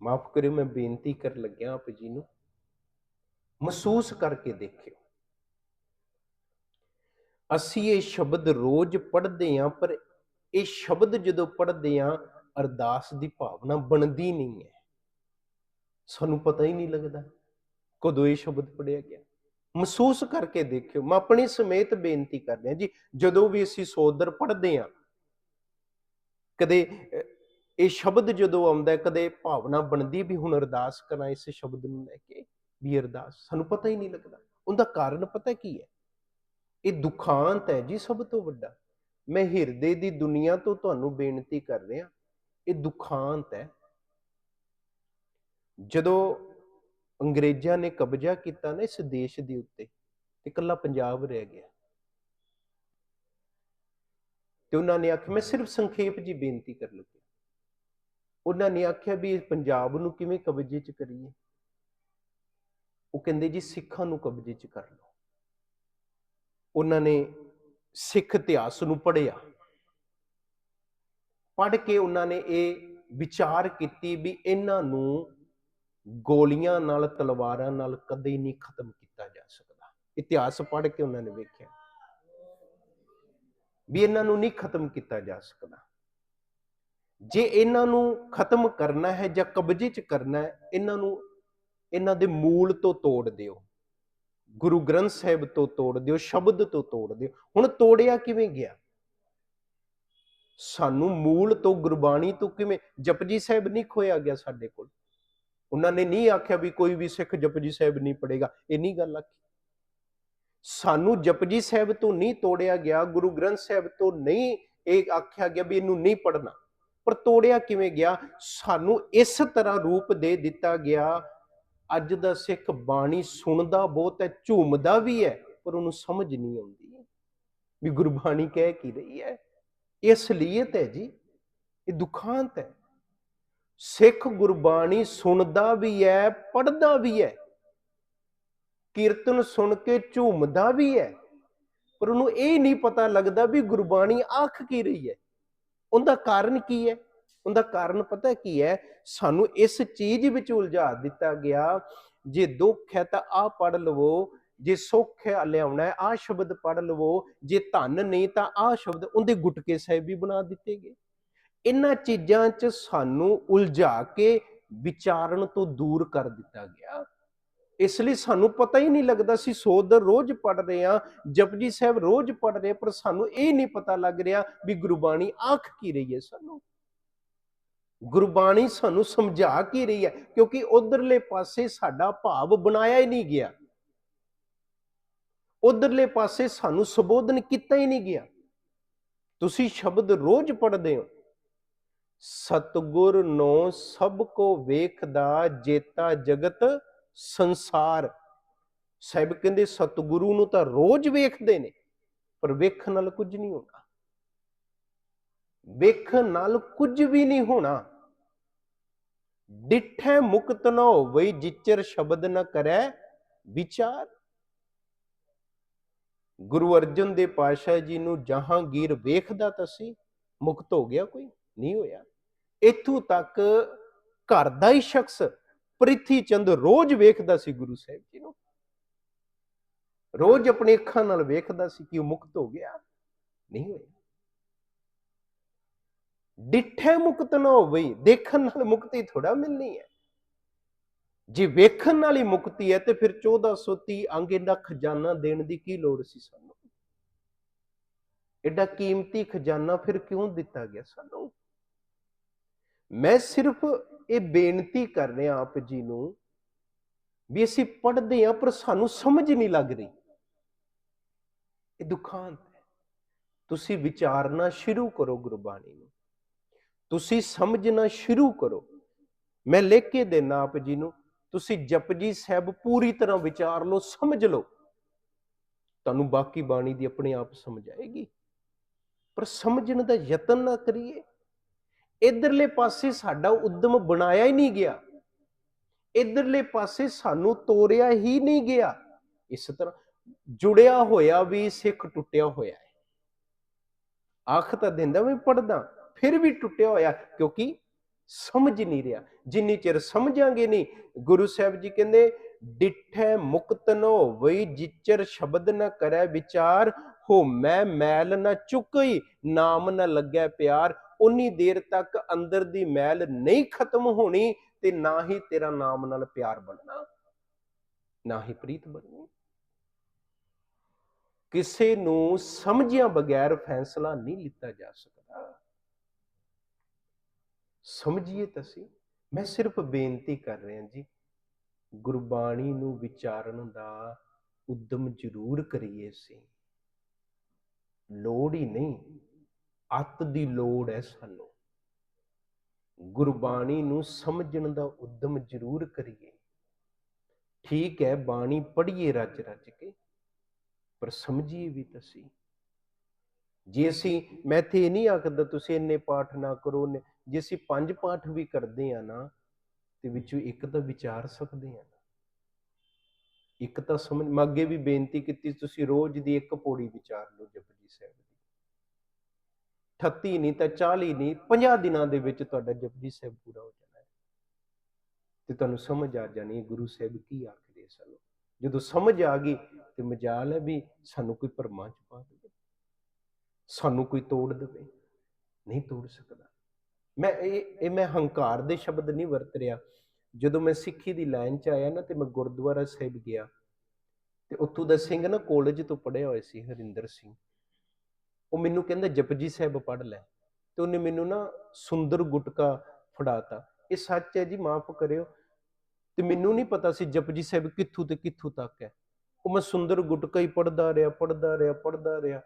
ਮਾਫ ਕਰਿਓ, ਮੈਂ ਬੇਨਤੀ ਕਰਨ ਲੱਗਿਆ ਆਪ ਜੀ ਨੂੰ। ਮਹਿਸੂਸ ਕਰਕੇ ਦੇਖਿਓ। ਅਸੀਂ ਇਹ ਸ਼ਬਦ ਰੋਜ਼ ਪੜ੍ਹਦੇ ਹਾਂ, ਪਰ ਇਹ ਸ਼ਬਦ ਜਦੋਂ ਪੜ੍ਹਦੇ ਹਾਂ, ਅਰਦਾਸ ਦੀ ਭਾਵਨਾ ਬਣਦੀ ਨਹੀਂ ਹੈ। ਸਾਨੂੰ ਪਤਾ ਹੀ ਨਹੀਂ ਲੱਗਦਾ ਕਦੋਂ ਇਹ ਸ਼ਬਦ ਪੜਿਆ ਗਿਆ। ਮਹਿਸੂਸ ਕਰਕੇ ਦੇਖਿਓ, ਮੈਂ ਆਪਣੇ ਸਮੇਤ ਬੇਨਤੀ ਕਰ ਰਿਹਾ ਜੀ, ਜਦੋਂ ਵੀ ਅਸੀਂ ਸੋਦਰ ਪੜ੍ਹਦੇ ਹਾਂ, ਕਦੇ ਇਹ ਸ਼ਬਦ ਜਦੋਂ ਆਉਂਦਾ ਕਦੇ ਭਾਵਨਾ ਬਣਦੀ ਵੀ ਹੁਣ ਅਰਦਾਸ ਕਰਾਂ ਇਸ ਸ਼ਬਦ ਨੂੰ ਲੈ ਕੇ, ਵੀ ਅਰਦਾਸ, ਸਾਨੂੰ ਪਤਾ ਹੀ ਨਹੀਂ ਲੱਗਦਾ। ਉਹਦਾ ਕਾਰਨ ਪਤਾ ਕੀ ਹੈ? ਇਹ ਦੁਖਾਂਤ ਹੈ ਜੀ ਸਭ ਤੋਂ ਵੱਡਾ। ਮੈਂ ਹਿਰਦੇ ਦੀ ਦੁਨੀਆ ਤੋਂ ਤੁਹਾਨੂੰ ਬੇਨਤੀ ਕਰ ਰਿਹਾ, ਇਹ ਦੁਖਾਂਤ ਹੈ। ਜਦੋਂ ਅੰਗਰੇਜ਼ਾਂ ਨੇ ਕਬਜ਼ਾ ਕੀਤਾ ਨਾ ਇਸ ਦੇਸ਼ ਦੇ ਉੱਤੇ, ਤੇ ਇਕੱਲਾ ਪੰਜਾਬ ਰਹਿ ਗਿਆ। ਤੇ ਉਹਨਾਂ ਨੇ ਆਖਿਆ, ਮੈਂ ਸਿਰਫ ਸੰਖੇਪ ਜੀ ਬੇਨਤੀ ਕਰ ਲੱਗਾ। ਉਹਨਾਂ ਨੇ ਆਖਿਆ ਵੀ ਇਹ ਪੰਜਾਬ ਨੂੰ ਕਿਵੇਂ ਕਬਜ਼ੇ 'ਚ ਕਰੀਏ? ਉਹ ਕਹਿੰਦੇ ਜੀ, ਸਿੱਖਾਂ ਨੂੰ ਕਬਜ਼ੇ 'ਚ ਕਰ ਲਓ। ਉਹਨਾਂ ਨੇ ਸਿੱਖ ਇਤਿਹਾਸ ਨੂੰ ਪੜ੍ਹਿਆ। ਪੜ੍ਹ ਕੇ ਉਹਨਾਂ ਨੇ ਇਹ ਵਿਚਾਰ ਕੀਤੀ ਵੀ ਇਹਨਾਂ ਨੂੰ ਗੋਲੀਆਂ ਨਾਲ, ਤਲਵਾਰਾਂ ਨਾਲ ਕਦੇ ਨਹੀਂ ਖਤਮ ਕੀਤਾ ਜਾ ਸਕਦਾ। ਇਤਿਹਾਸ ਪੜ੍ਹ ਕੇ ਉਹਨਾਂ ਨੇ ਵੇਖਿਆ ਵੀ ਇਹਨਾਂ ਨੂੰ ਨਹੀਂ ਖਤਮ ਕੀਤਾ ਜਾ ਸਕਦਾ। ਜੇ ਇਹਨਾਂ ਨੂੰ ਖਤਮ ਕਰਨਾ ਹੈ ਜਾਂ ਕਬਜ਼ੇ 'ਚ ਕਰਨਾ ਹੈ, ਇਹਨਾਂ ਨੂੰ, ਇਹਨਾਂ ਦੇ ਮੂਲ ਤੋਂ ਤੋੜ ਦਿਓ। ਗੁਰੂ ਗ੍ਰੰਥ ਸਾਹਿਬ ਤੋਂ ਤੋੜ ਦਿਓ, ਸ਼ਬਦ ਤੋਂ ਤੋੜ ਦਿਓ। ਹੁਣ ਤੋੜਿਆ ਕਿਵੇਂ ਗਿਆ? ਸਾਨੂੰ ਮੂਲ ਤੋਂ ਗੁਰਬਾਣੀ ਤੋਂ ਕਿਵੇਂ, ਜਪਜੀ ਸਾਹਿਬ ਨਹੀਂ ਖੋਇਆ ਗਿਆ ਸਾਡੇ ਕੋਲ। ਉਹਨਾਂ ਨੇ ਨਹੀਂ ਆਖਿਆ ਵੀ ਕੋਈ ਵੀ ਸਿੱਖ ਜਪਜੀ ਸਾਹਿਬ ਨਹੀਂ ਪੜੇਗਾ ਇਹ ਨਹੀਂ ਗੱਲ ਆਖੀ ਸਾਨੂੰ ਜਪਜੀ ਸਾਹਿਬ ਤੋਂ ਨਹੀਂ ਤੋੜਿਆ ਗਿਆ, ਗੁਰੂ ਗ੍ਰੰਥ ਸਾਹਿਬ ਤੋਂ ਨਹੀਂ ਇਹ ਆਖਿਆ ਗਿਆ ਵੀ ਇਹਨੂੰ ਨਹੀਂ ਪੜਨਾ ਪਰ ਤੋੜਿਆ ਕਿਵੇਂ ਗਿਆ? ਸਾਨੂੰ ਇਸ ਤਰ੍ਹਾਂ ਰੂਪ ਦੇ ਦਿੱਤਾ ਗਿਆ ਅੱਜ ਦਾ ਸਿੱਖ ਬਾਣੀ ਸੁਣਦਾ ਬਹੁਤ ਹੈ, ਝੂਮਦਾ ਵੀ ਹੈ, ਪਰ ਉਹਨੂੰ ਸਮਝ ਨਹੀਂ ਆਉਂਦੀ। ਵੀ ਗੁਰਬਾਣੀ ਕਹਿ ਕੀ ਰਹੀ ਹੈ? ਇਹ ਅਸਲੀਅਤ ਹੈ ਜੀ, ਇਹ ਦੁਖਾਂਤ ਹੈ। ਸਿੱਖ ਗੁਰਬਾਣੀ ਸੁਣਦਾ ਵੀ ਹੈ ਪੜਦਾ ਵੀ ਹੈ। ਕੀਰਤਨ ਸੁਣ ਕੇ ਝੂਮਦਾ ਵੀ ਹੈ, ਪਰ ਉਹਨੂੰ ਇਹ ਨਹੀਂ ਪਤਾ ਲੱਗਦਾ ਵੀ ਗੁਰਬਾਣੀ ਆਖ ਕੀ ਰਹੀ ਹੈ। ਉਹਦਾ ਕਾਰਨ ਕੀ ਹੈ? ਉਹਦਾ ਕਾਰਨ ਪਤਾ ਕੀ ਹੈ? ਸਾਨੂੰ ਇਸ ਚੀਜ਼ ਵਿੱਚ ਉਲਝਾ ਦਿੱਤਾ ਗਿਆ, ਜੇ ਦੁੱਖ ਹੈ ਤਾਂ ਆ ਪੜ ਲਵੋ, ਜੇ ਸੁੱਖ ਹੈ ਲਿਆਉਣਾ ਹੈ ਆ ਸ਼ਬਦ ਪੜ ਲਵੋ, ਜੇ ਧਨ ਨਹੀਂ ਤਾਂ ਆ ਸ਼ਬਦ ਉਹਦੇ ਗੁਟਕੇ ਸਾਹਿਬ ਵੀ ਬਣਾ ਦਿੱਤੇ ਗਏ। ਇਹਨਾਂ ਚੀਜ਼ਾਂ 'ਚ ਸਾਨੂੰ ਉਲਝਾ ਕੇ ਵਿਚਾਰਨ ਤੋਂ ਦੂਰ ਕਰ ਦਿੱਤਾ ਗਿਆ। ਇਸ ਲਈ ਸਾਨੂੰ ਪਤਾ ਹੀ ਨਹੀਂ ਲੱਗਦਾ ਸੀ ਸੋਦਰ ਰੋਜ਼ ਪੜ ਰਹੇ ਆ ਜਪਜੀ ਸਾਹਿਬ ਰੋਜ਼ ਪੜ ਰਹੇ ਪਰ ਸਾਨੂੰ ਇਹ ਨਹੀਂ ਪਤਾ ਲੱਗ ਰਿਹਾ ਵੀ ਗੁਰਬਾਣੀ ਆਖ ਕੀ ਰਹੀ ਹੈ ਸਾਨੂੰ। ਗੁਰਬਾਣੀ ਸਾਨੂੰ ਸਮਝਾ ਕੀ ਰਹੀ ਹੈ? ਕਿਉਂਕਿ ਉਧਰਲੇ ਪਾਸੇ ਸਾਡਾ ਭਾਵ ਬਣਾਇਆ ਹੀ ਨਹੀਂ ਗਿਆ। ਉਧਰਲੇ ਪਾਸੇ ਸਾਨੂੰ ਸੰਬੋਧਨ ਕੀਤਾ ਹੀ ਨਹੀਂ ਗਿਆ। ਤੁਸੀਂ ਸ਼ਬਦ ਰੋਜ਼ ਪੜ੍ਹਦੇ ਹੋ। ਸਤਗੁਰ ਨੂੰ ਸਭ ਕੋ ਵੇਖਦਾ ਜੇਤਾ ਜਗਤ ਸੰਸਾਰ। ਸਾਹਿਬ ਕਹਿੰਦੇ ਸਤਗੁਰੂ ਨੂੰ ਤਾਂ ਰੋਜ਼ ਵੇਖਦੇ ਨੇ, ਪਰ ਵੇਖਣ ਨਾਲ ਕੁਝ ਨਹੀਂ ਹੋਣਾ ਵੇਖਣ ਨਾਲ ਕੁਝ ਵੀ ਨਹੀਂ ਹੋਣਾ। ਡਿਠੈ ਮੁਕਤ ਨ ਹੋਵਈ ਜਿਚਰ ਸ਼ਬਦ ਨਾ ਕਰੈ ਵਿਚਾਰ। ਗੁਰੂ ਅਰਜਨ ਦੇ ਪਾਸ਼ਾ ਜੀ ਨੂੰ ਜਹਾਂਗੀਰ ਵੇਖਦਾ ਤਾਂ ਸੀ, ਮੁਕਤ ਹੋ ਗਿਆ ਕੋਈ, ਨਹੀਂ ਹੋਇਆ। ਇਥੋਂ ਤੱਕ ਘਰ ਦਾ ਹੀ ਸ਼ਖਸ ਪ੍ਰਿਥੀ ਚੰਦ ਰੋਜ਼ ਵੇਖਦਾ ਸੀ ਗੁਰੂ ਸਾਹਿਬ ਜੀ ਨੂੰ। ਰੋਜ਼ ਆਪਣੀ ਅੱਖਾਂ ਨਾਲ ਵੇਖਦਾ ਸੀ ਕਿ ਉਹ ਮੁਕਤ ਹੋ ਗਿਆ, ਨਹੀਂ ਹੋਇਆ। ਡਿੱਠੇ ਮੁਕਤ ਨਾ ਹੋਵਈ, ਦੇਖਣ ਨਾਲ ਮੁਕਤੀ ਥੋੜਾ ਮਿਲਣੀ ਹੈ। ਜੇ ਵੇਖਣ ਨਾਲ ਹੀ ਮੁਕਤੀ ਹੈ, ਤੇ ਫਿਰ 1430 ਅੰਗ ਦਾ ਖਜ਼ਾਨਾ ਦੇਣ ਦੀ ਕੀ ਲੋੜ ਸੀ ਸਾਨੂੰ? ਐਡਾ ਕੀਮਤੀ ਖਜ਼ਾਨਾ ਫਿਰ ਕਿਉਂ ਦਿੱਤਾ ਗਿਆ ਸਾਨੂੰ? ਮੈਂ ਸਿਰਫ ਇਹ ਬੇਨਤੀ ਕਰ ਰਿਹਾ ਆਪ ਜੀ ਨੂੰ ਵੀ ਅਸੀਂ ਪੜ੍ਹਦੇ ਹਾਂ, ਪਰ ਸਾਨੂੰ ਸਮਝ ਨਹੀਂ ਲੱਗ ਰਹੀ। ਇਹ ਦੁਖਾਂਤ ਹੈ। ਤੁਸੀਂ ਵਿਚਾਰਨਾ ਸ਼ੁਰੂ ਕਰੋ ਗੁਰਬਾਣੀ ਨੂੰ। ਤੁਸੀਂ ਸਮਝਣਾ ਸ਼ੁਰੂ ਕਰੋ। ਮੈਂ ਲਿਖ ਕੇ ਦੇਣਾ ਆਪ ਜੀ ਨੂੰ, ਤੁਸੀਂ ਜਪਜੀ ਸਾਹਿਬ ਪੂਰੀ ਤਰ੍ਹਾਂ ਵਿਚਾਰ ਲਓ, ਸਮਝ ਲਓ। ਤੁਹਾਨੂੰ ਬਾਕੀ ਬਾਣੀ ਦੀ ਆਪਣੇ ਆਪ ਸਮਝ ਆਏਗੀ। ਪਰ ਸਮਝਣ ਦਾ ਯਤਨ ਨਾ ਕਰੀਏ। ਇਧਰਲੇ ਪਾਸੇ ਸਾਡਾ ਉਦਮ ਬਣਾਇਆ ਹੀ ਨਹੀਂ ਗਿਆ। ਇਧਰਲੇ ਪਾਸੇ ਸਾਨੂੰ ਤੋਰਿਆ ਹੀ ਨਹੀਂ ਗਿਆ। ਇਸ ਤਰ੍ਹਾਂ ਜੁੜਿਆ ਹੋਇਆ ਵੀ, ਸਿੱਖ ਟੁੱਟਿਆ ਹੋਇਆ ਹੈ। ਆਖ ਤਾਂ ਦਿੰਦਾ ਵੀ ਪੜਦਾ ਫਿਰ ਵੀ ਟੁੱਟਿਆ ਹੋਇਆ ਕਿਉਂਕਿ ਸਮਝ ਨਹੀਂ ਰਿਹਾ। ਜਿੰਨੀ ਚਿਰ ਸਮਝਾਂਗੇ ਨਹੀਂ, ਗੁਰੂ ਸਾਹਿਬ ਜੀ ਕਹਿੰਦੇ, ਡਿਠੈ ਮੁਕਤ ਨੋ ਵਈ ਜਿਚਰ ਸ਼ਬਦ ਨਾ ਕਰੈ ਵਿਚਾਰ, ਹੋ ਮੈਂ ਮੈਲ ਨਾ ਚੁੱਕਈ, ਨਾਮ ਨਾ ਲੱਗੈ ਪਿਆਰ। ਉਨੀ ਦੇਰ ਤੱਕ ਅੰਦਰ ਦੀ ਮੈਲ ਨਹੀਂ ਖਤਮ ਹੋਣੀ ਤੇ ਨਾ ਹੀ ਤੇਰਾ ਨਾਮ ਨਾਲ ਪਿਆਰ ਬਣਨਾ। ਨਾ ਹੀ ਪ੍ਰੀਤ ਬਣਨੀ। ਕਿਸੇ ਨੂੰ ਸਮਝਿਆ ਬਗੈਰ ਫੈਸਲਾ ਨਹੀਂ ਲਿੱਤਾ ਜਾ ਸਕਦਾ। ਸਮਝੀਏ ਤਾਂ ਸੀ ਮੈਂ ਸਿਰਫ ਬੇਨਤੀ ਕਰ ਰਿਹਾ ਜੀ, ਗੁਰਬਾਣੀ ਨੂੰ ਵਿਚਾਰਨ ਦਾ ਉਦਮ ਜ਼ਰੂਰ ਕਰੀਏ ਸੀ ਲੋੜ ਹੀ ਨਹੀਂ, ਅੱਤ ਦੀ ਲੋੜ ਹੈ ਸਾਨੂੰ। ਗੁਰਬਾਣੀ ਨੂੰ ਸਮਝਣ ਦਾ ਉਦਮ ਜ਼ਰੂਰ ਕਰੀਏ। ਠੀਕ ਹੈ, ਬਾਣੀ ਪੜ੍ਹੀਏ ਰੱਜ ਰੱਜ ਕੇ, ਪਰ ਸਮਝੀਏ ਵੀ ਤਾਂ ਸੀ ਜੇ ਅਸੀਂ, ਮੈਂ ਤੇ ਇਹ ਨਹੀਂ ਆਖਦਾ ਤੁਸੀਂ ਇੰਨੇ ਪਾਠ ਨਾ ਕਰੋ ਨੇ ਜੇ ਅਸੀਂ ਪੰਜ ਪਾਠ ਵੀ ਕਰਦੇ ਆ ਨਾ, ਤੇ ਵਿੱਚੋਂ ਇੱਕ ਤਾਂ ਵਿਚਾਰ ਸਕਦੇ ਆ ਇੱਕ ਤਾਂ ਸਮਝ, ਮੈਂ ਅੱਗੇ ਵੀ ਬੇਨਤੀ ਕੀਤੀ, ਤੁਸੀਂ ਰੋਜ਼ ਦੀ ਇੱਕ ਪੌੜੀ ਵਿਚਾਰ ਲਓ ਜਪਜੀ ਸਾਹਿਬ ਦੀ। 38 ਨਹੀਂ ਤਾਂ 40 ਨਹੀਂ 50 ਦਿਨਾਂ ਦੇ ਵਿੱਚ ਤੁਹਾਡਾ ਜਪਜੀ ਸਾਹਿਬ ਪੂਰਾ ਹੋ ਜਾਣਾ ਹੈ। ਤੇ ਤੁਹਾਨੂੰ ਸਮਝ ਆ ਜਾਣੀ ਹੈ ਗੁਰੂ ਸਾਹਿਬ ਕੀ ਆਖਦੇ ਸਾਨੂੰ। ਜਦੋਂ ਸਮਝ ਆ ਗਈ ਤੇ ਮਜਾਲ ਹੈ ਵੀ ਸਾਨੂੰ ਕੋਈ ਪਰਮਾ ਚ ਪਾ ਦੇਵੇ। ਸਾਨੂੰ ਕੋਈ ਤੋੜ ਦੇਵੇ। ਨਹੀਂ ਤੋੜ ਸਕਦਾ। ਮੈਂ ਇਹ ਇਹ ਮੈਂ ਹੰਕਾਰ ਦੇ ਸ਼ਬਦ ਨਹੀਂ ਵਰਤ ਰਿਹਾ। ਜਦੋਂ ਮੈਂ ਸਿੱਖੀ ਦੀ ਲਾਈਨ 'ਚ ਆਇਆ ਨਾ ਤੇ ਮੈਂ ਗੁਰਦੁਆਰਾ ਸਾਹਿਬ ਗਿਆ, ਤੇ ਉੱਥੋਂ ਦਾ ਸਿੰਘ ਨਾ ਕਾਲਜ ਤੋਂ ਪੜ੍ਹਿਆ ਹੋਇਆ ਸੀ ਹਰਿੰਦਰ ਸਿੰਘ। ਉਹ ਮੈਨੂੰ ਕਹਿੰਦਾ, ਜਪਜੀ ਸਾਹਿਬ ਪੜ੍ਹ ਲੈ। ਤੇ ਉਹਨੇ ਮੈਨੂੰ ਨਾ ਸੁੰਦਰ ਗੁਟਕਾ ਫੜਾਤਾ। ਇਹ ਸੱਚ ਹੈ ਜੀ, ਮਾਫ ਕਰਿਓ। ਤੇ ਮੈਨੂੰ ਨਹੀਂ ਪਤਾ ਸੀ ਜਪਜੀ ਸਾਹਿਬ ਕਿੱਥੋਂ ਤੇ ਕਿੱਥੋਂ ਤੱਕ ਹੈ। ਉਹ ਮੈਂ ਸੁੰਦਰ ਗੁਟਕਾ ਹੀ ਪੜਦਾ ਰਿਹਾ ਪੜਦਾ ਰਿਹਾ ਪੜਦਾ ਰਿਹਾ।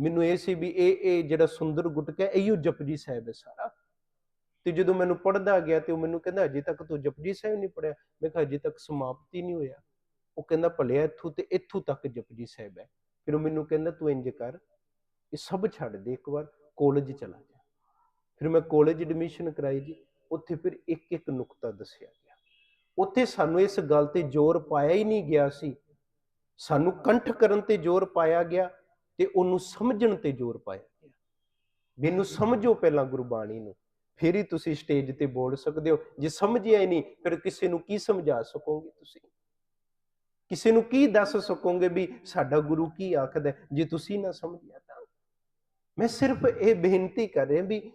ਮੈਨੂੰ ਇਹ ਸੀ ਵੀ ਇਹ ਇਹ ਜਿਹੜਾ ਸੁੰਦਰ ਗੁਟਕਾ ਹੈ, ਇਹੋ ਜਪਜੀ ਸਾਹਿਬ ਹੈ ਸਾਰਾ। ਤੇ ਜਦੋਂ ਮੈਨੂੰ ਪੜਦਾ ਗਿਆ ਤੇ ਉਹ ਮੈਨੂੰ ਕਹਿੰਦਾ ਅਜੇ ਤੱਕ ਤੂੰ ਜਪਜੀ ਸਾਹਿਬ ਨਹੀਂ ਪੜਿਆ ਮੈਂ ਕਿਹਾ ਅਜੇ ਤੱਕ ਸਮਾਪਤੀ ਨਹੀਂ ਹੋਇਆ। ਉਹ ਕਹਿੰਦਾ, ਭਲਿਆ ਇੱਥੋਂ ਤੇ ਇੱਥੋਂ ਤੱਕ ਜਪਜੀ ਸਾਹਿਬ ਹੈ। ਫਿਰ ਉਹ ਮੈਨੂੰ ਕਹਿੰਦਾ, ਤੂੰ ਇੰਜ ਕਰ, ਇਹ ਸਭ ਛੱਡ ਦੇ ਇੱਕ ਵਾਰ ਕਾਲਜ ਚਲਾ ਜਾ। ਫਿਰ ਮੈਂ ਕਾਲਜ ਐਡਮਿਸ਼ਨ ਕਰਾਈ ਜੀ, ਉੱਥੇ ਫਿਰ ਇੱਕ ਇੱਕ ਨੁਕਤਾ ਦੱਸਿਆ ਗਿਆ। ਉੱਥੇ ਸਾਨੂੰ ਇਸ ਗੱਲ ਤੇ ਜ਼ੋਰ ਪਾਇਆ ਹੀ ਨਹੀਂ ਗਿਆ ਸੀ। ਸਾਨੂੰ ਕੰਠ ਕਰਨ ਤੇ ਜ਼ੋਰ ਪਾਇਆ ਗਿਆ ਤੇ ਉਹਨੂੰ ਸਮਝਣ ਤੇ ਜ਼ੋਰ ਪਾਇਆ ਗਿਆ। ਮੈਨੂੰ ਸਮਝੋ ਪਹਿਲਾਂ ਗੁਰਬਾਣੀ ਨੂੰ। ਫਿਰ ਹੀ ਤੁਸੀਂ ਸਟੇਜ ਤੇ ਬੋਲ ਸਕਦੇ ਹੋ। ਜੇ ਸਮਝਿਆ ਹੀ ਨਹੀਂ, ਫਿਰ ਕਿਸੇ ਨੂੰ ਕੀ ਸਮਝਾ ਸਕੋਗੇ ਤੁਸੀਂ? ਕਿਸੇ ਨੂੰ ਕੀ ਦੱਸ ਸਕੋਗੇ ਵੀ ਸਾਡਾ ਗੁਰੂ ਕੀ ਆਖਦਾ ਜੇ ਤੁਸੀਂ ਨਾ ਸਮਝਿਆ ਤਾਂ। ਮੈਂ ਸਿਰਫ ਇਹ ਬੇਨਤੀ ਕਰ ਰਿਹਾ ਵੀ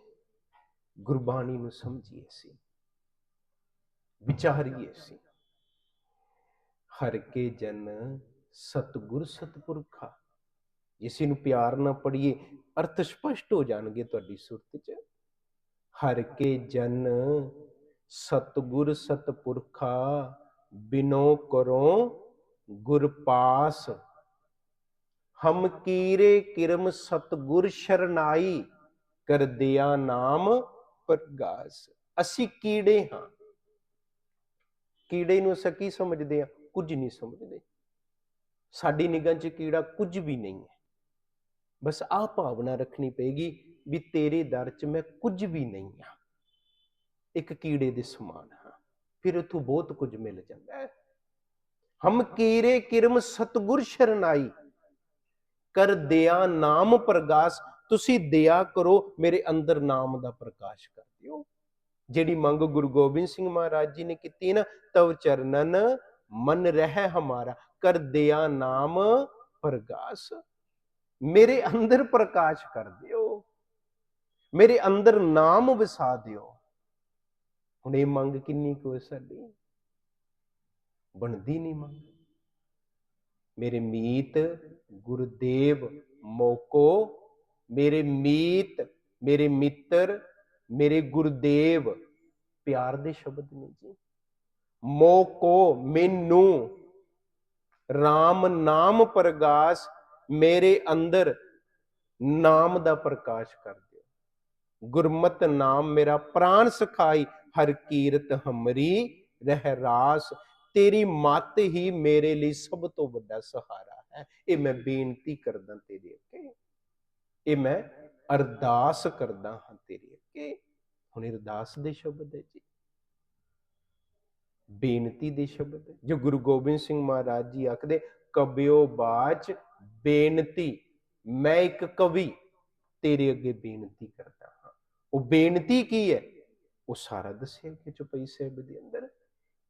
ਗੁਰਬਾਣੀ ਨੂੰ ਸਮਝੀਏ ਸੀ ਵਿਚਾਰੀਏ ਸੀ ਹਰ ਕੇ ਜਨ ਸਤਗੁਰ ਸਤਪੁਰਖਾ। ਜਿਸ ਨੂੰ ਪਿਆਰ ਨਾ ਪੜੀਏ ਅਰਥ ਸਪਸ਼ਟ ਹੋ ਜਾਣਗੇ ਤੁਹਾਡੀ ਸੁਰਤ 'ਚ। ਹਰ ਕੇ ਜਨ ਸਤਗੁਰ ਸਤਪੁਰਖਾ ਬਿਨੋ ਕਰੋ ਗੁਰ ਪਾਸ। ਹਮ ਕੀਰੇ ਕਿਰਮ ਸਤਗੁਰ ਸ਼ਰਨਾਈ ਕਰ ਦਿਆ ਨਾਮ ਪ੍ਰਗਾਸ। ਅਸੀਂ ਕੀੜੇ ਹਾਂ। ਕੀੜੇ ਨੂੰ ਅਸੀਂ ਕੀ ਸਮਝਦੇ ਆ ਕੁਝ ਨਹੀਂ ਸਮਝਦੇ। ਸਾਡੀ ਨਿਗਾਹ 'ਚ ਕੀੜਾ ਕੁਝ ਵੀ ਨਹੀਂ ਹੈ। ਬਸ ਆਹ ਭਾਵਨਾ ਰੱਖਣੀ ਪਏਗੀ ਵੀ ਤੇਰੇ ਦਰ 'ਚ ਮੈਂ ਕੁਝ ਵੀ ਨਹੀਂ ਆ ਇੱਕ ਕੀੜੇ ਦੇ ਸਮਾਨ ਹਾਂ। ਫਿਰ ਉਥੋਂ ਬਹੁਤ ਕੁਝ ਮਿਲ ਜਾਂਦਾ ਹੈ। ਹਮ ਕੀਰੇ ਕਿਰਮ ਸਤਗੁਰ ਸ਼ਰਨਾਈ। ਕਰ ਦਿਆ ਨਾਮ ਪ੍ਰਗਾਸ। ਤੁਸੀਂ ਦਿਆ ਕਰੋ, ਮੇਰੇ ਅੰਦਰ ਨਾਮ ਦਾ ਪ੍ਰਕਾਸ਼ ਕਰ ਦਿਓ। ਜਿਹੜੀ ਮੰਗ ਗੁਰੂ ਗੋਬਿੰਦ ਸਿੰਘ ਮਹਾਰਾਜ ਜੀ ਨੇ ਕੀਤੀ ਨਾ, ਤਵ ਚਰਨਨ ਮਨ ਰਹਿ ਹਮਾਰਾ। ਕਰ ਦਿਆ ਨਾਮ ਪ੍ਰਗਾਸ। ਮੇਰੇ ਅੰਦਰ ਪ੍ਰਕਾਸ਼ ਕਰ ਦਿਓ। ਮੇਰੇ ਅੰਦਰ ਨਾਮ ਵਸਾ ਦਿਓ। ਹੁਣ ਇਹ ਮੰਗ ਕਿੰਨੀ ਕੁ ਹੈ ਸਾਡੀ? ਬਣਦੀ ਨਹੀਂ ਮੰਗ। ਮੇਰੇ ਮੀਤ ਗੁਰਦੇਵ ਮੋਕੋ, ਮੇਰੇ ਮੀਤ, ਮੇਰੇ ਮਿੱਤਰ, ਮੇਰੇ ਗੁਰਦੇਵ। ਪਿਆਰ ਦੇ ਸ਼ਬਦ ਨੇ ਜੀ। ਮੋਕੋ, ਮੈਨੂੰ। RAM ਨਾਮ ਪ੍ਰਗਾਸ, ਮੇਰੇ ਅੰਦਰ ਨਾਮ ਦਾ ਪ੍ਰਕਾਸ਼ ਕਰ ਗੁਰਮਤ ਨਾਮ ਮੇਰਾ ਪ੍ਰਾਨ ਸਖਾਈ, ਹਰ ਕੀਰਤ ਹਮਰੀ ਰਹਿ ਰਾਸ। ਤੇਰੀ ਮੱਤ ਹੀ ਮੇਰੇ ਲਈ ਸਭ ਤੋਂ ਵੱਡਾ ਸਹਾਰਾ ਹੈ। ਇਹ ਮੈਂ ਬੇਨਤੀ ਕਰਦਾ ਤੇਰੇ ਅੱਗੇ। ਇਹ ਮੈਂ ਅਰਦਾਸ ਕਰਦਾ ਹਾਂ ਤੇਰੇ ਅੱਗੇ। ਹੁਣ ਅਰਦਾਸ ਦੇ ਸ਼ਬਦ ਹੈ ਜੀ। ਬੇਨਤੀ ਦੇ ਸ਼ਬਦ ਹੈ। ਜੋ ਗੁਰੂ ਗੋਬਿੰਦ ਸਿੰਘ ਮਹਾਰਾਜ ਜੀ ਆਖਦੇ, ਕਬਿਓ ਬਾਚ ਬੇਨਤੀ, ਮੈਂ ਇੱਕ ਕਵੀ ਤੇਰੇ ਅੱਗੇ ਬੇਨਤੀ ਕਰਦਾ ਉਹ ਬੇਨਤੀ ਕੀ ਹੈ? ਉਹ ਸਾਰਾ ਦੱਸਿਆ ਕਿ ਚੁਪਈ ਸਾਹਿਬ ਦੇ ਅੰਦਰ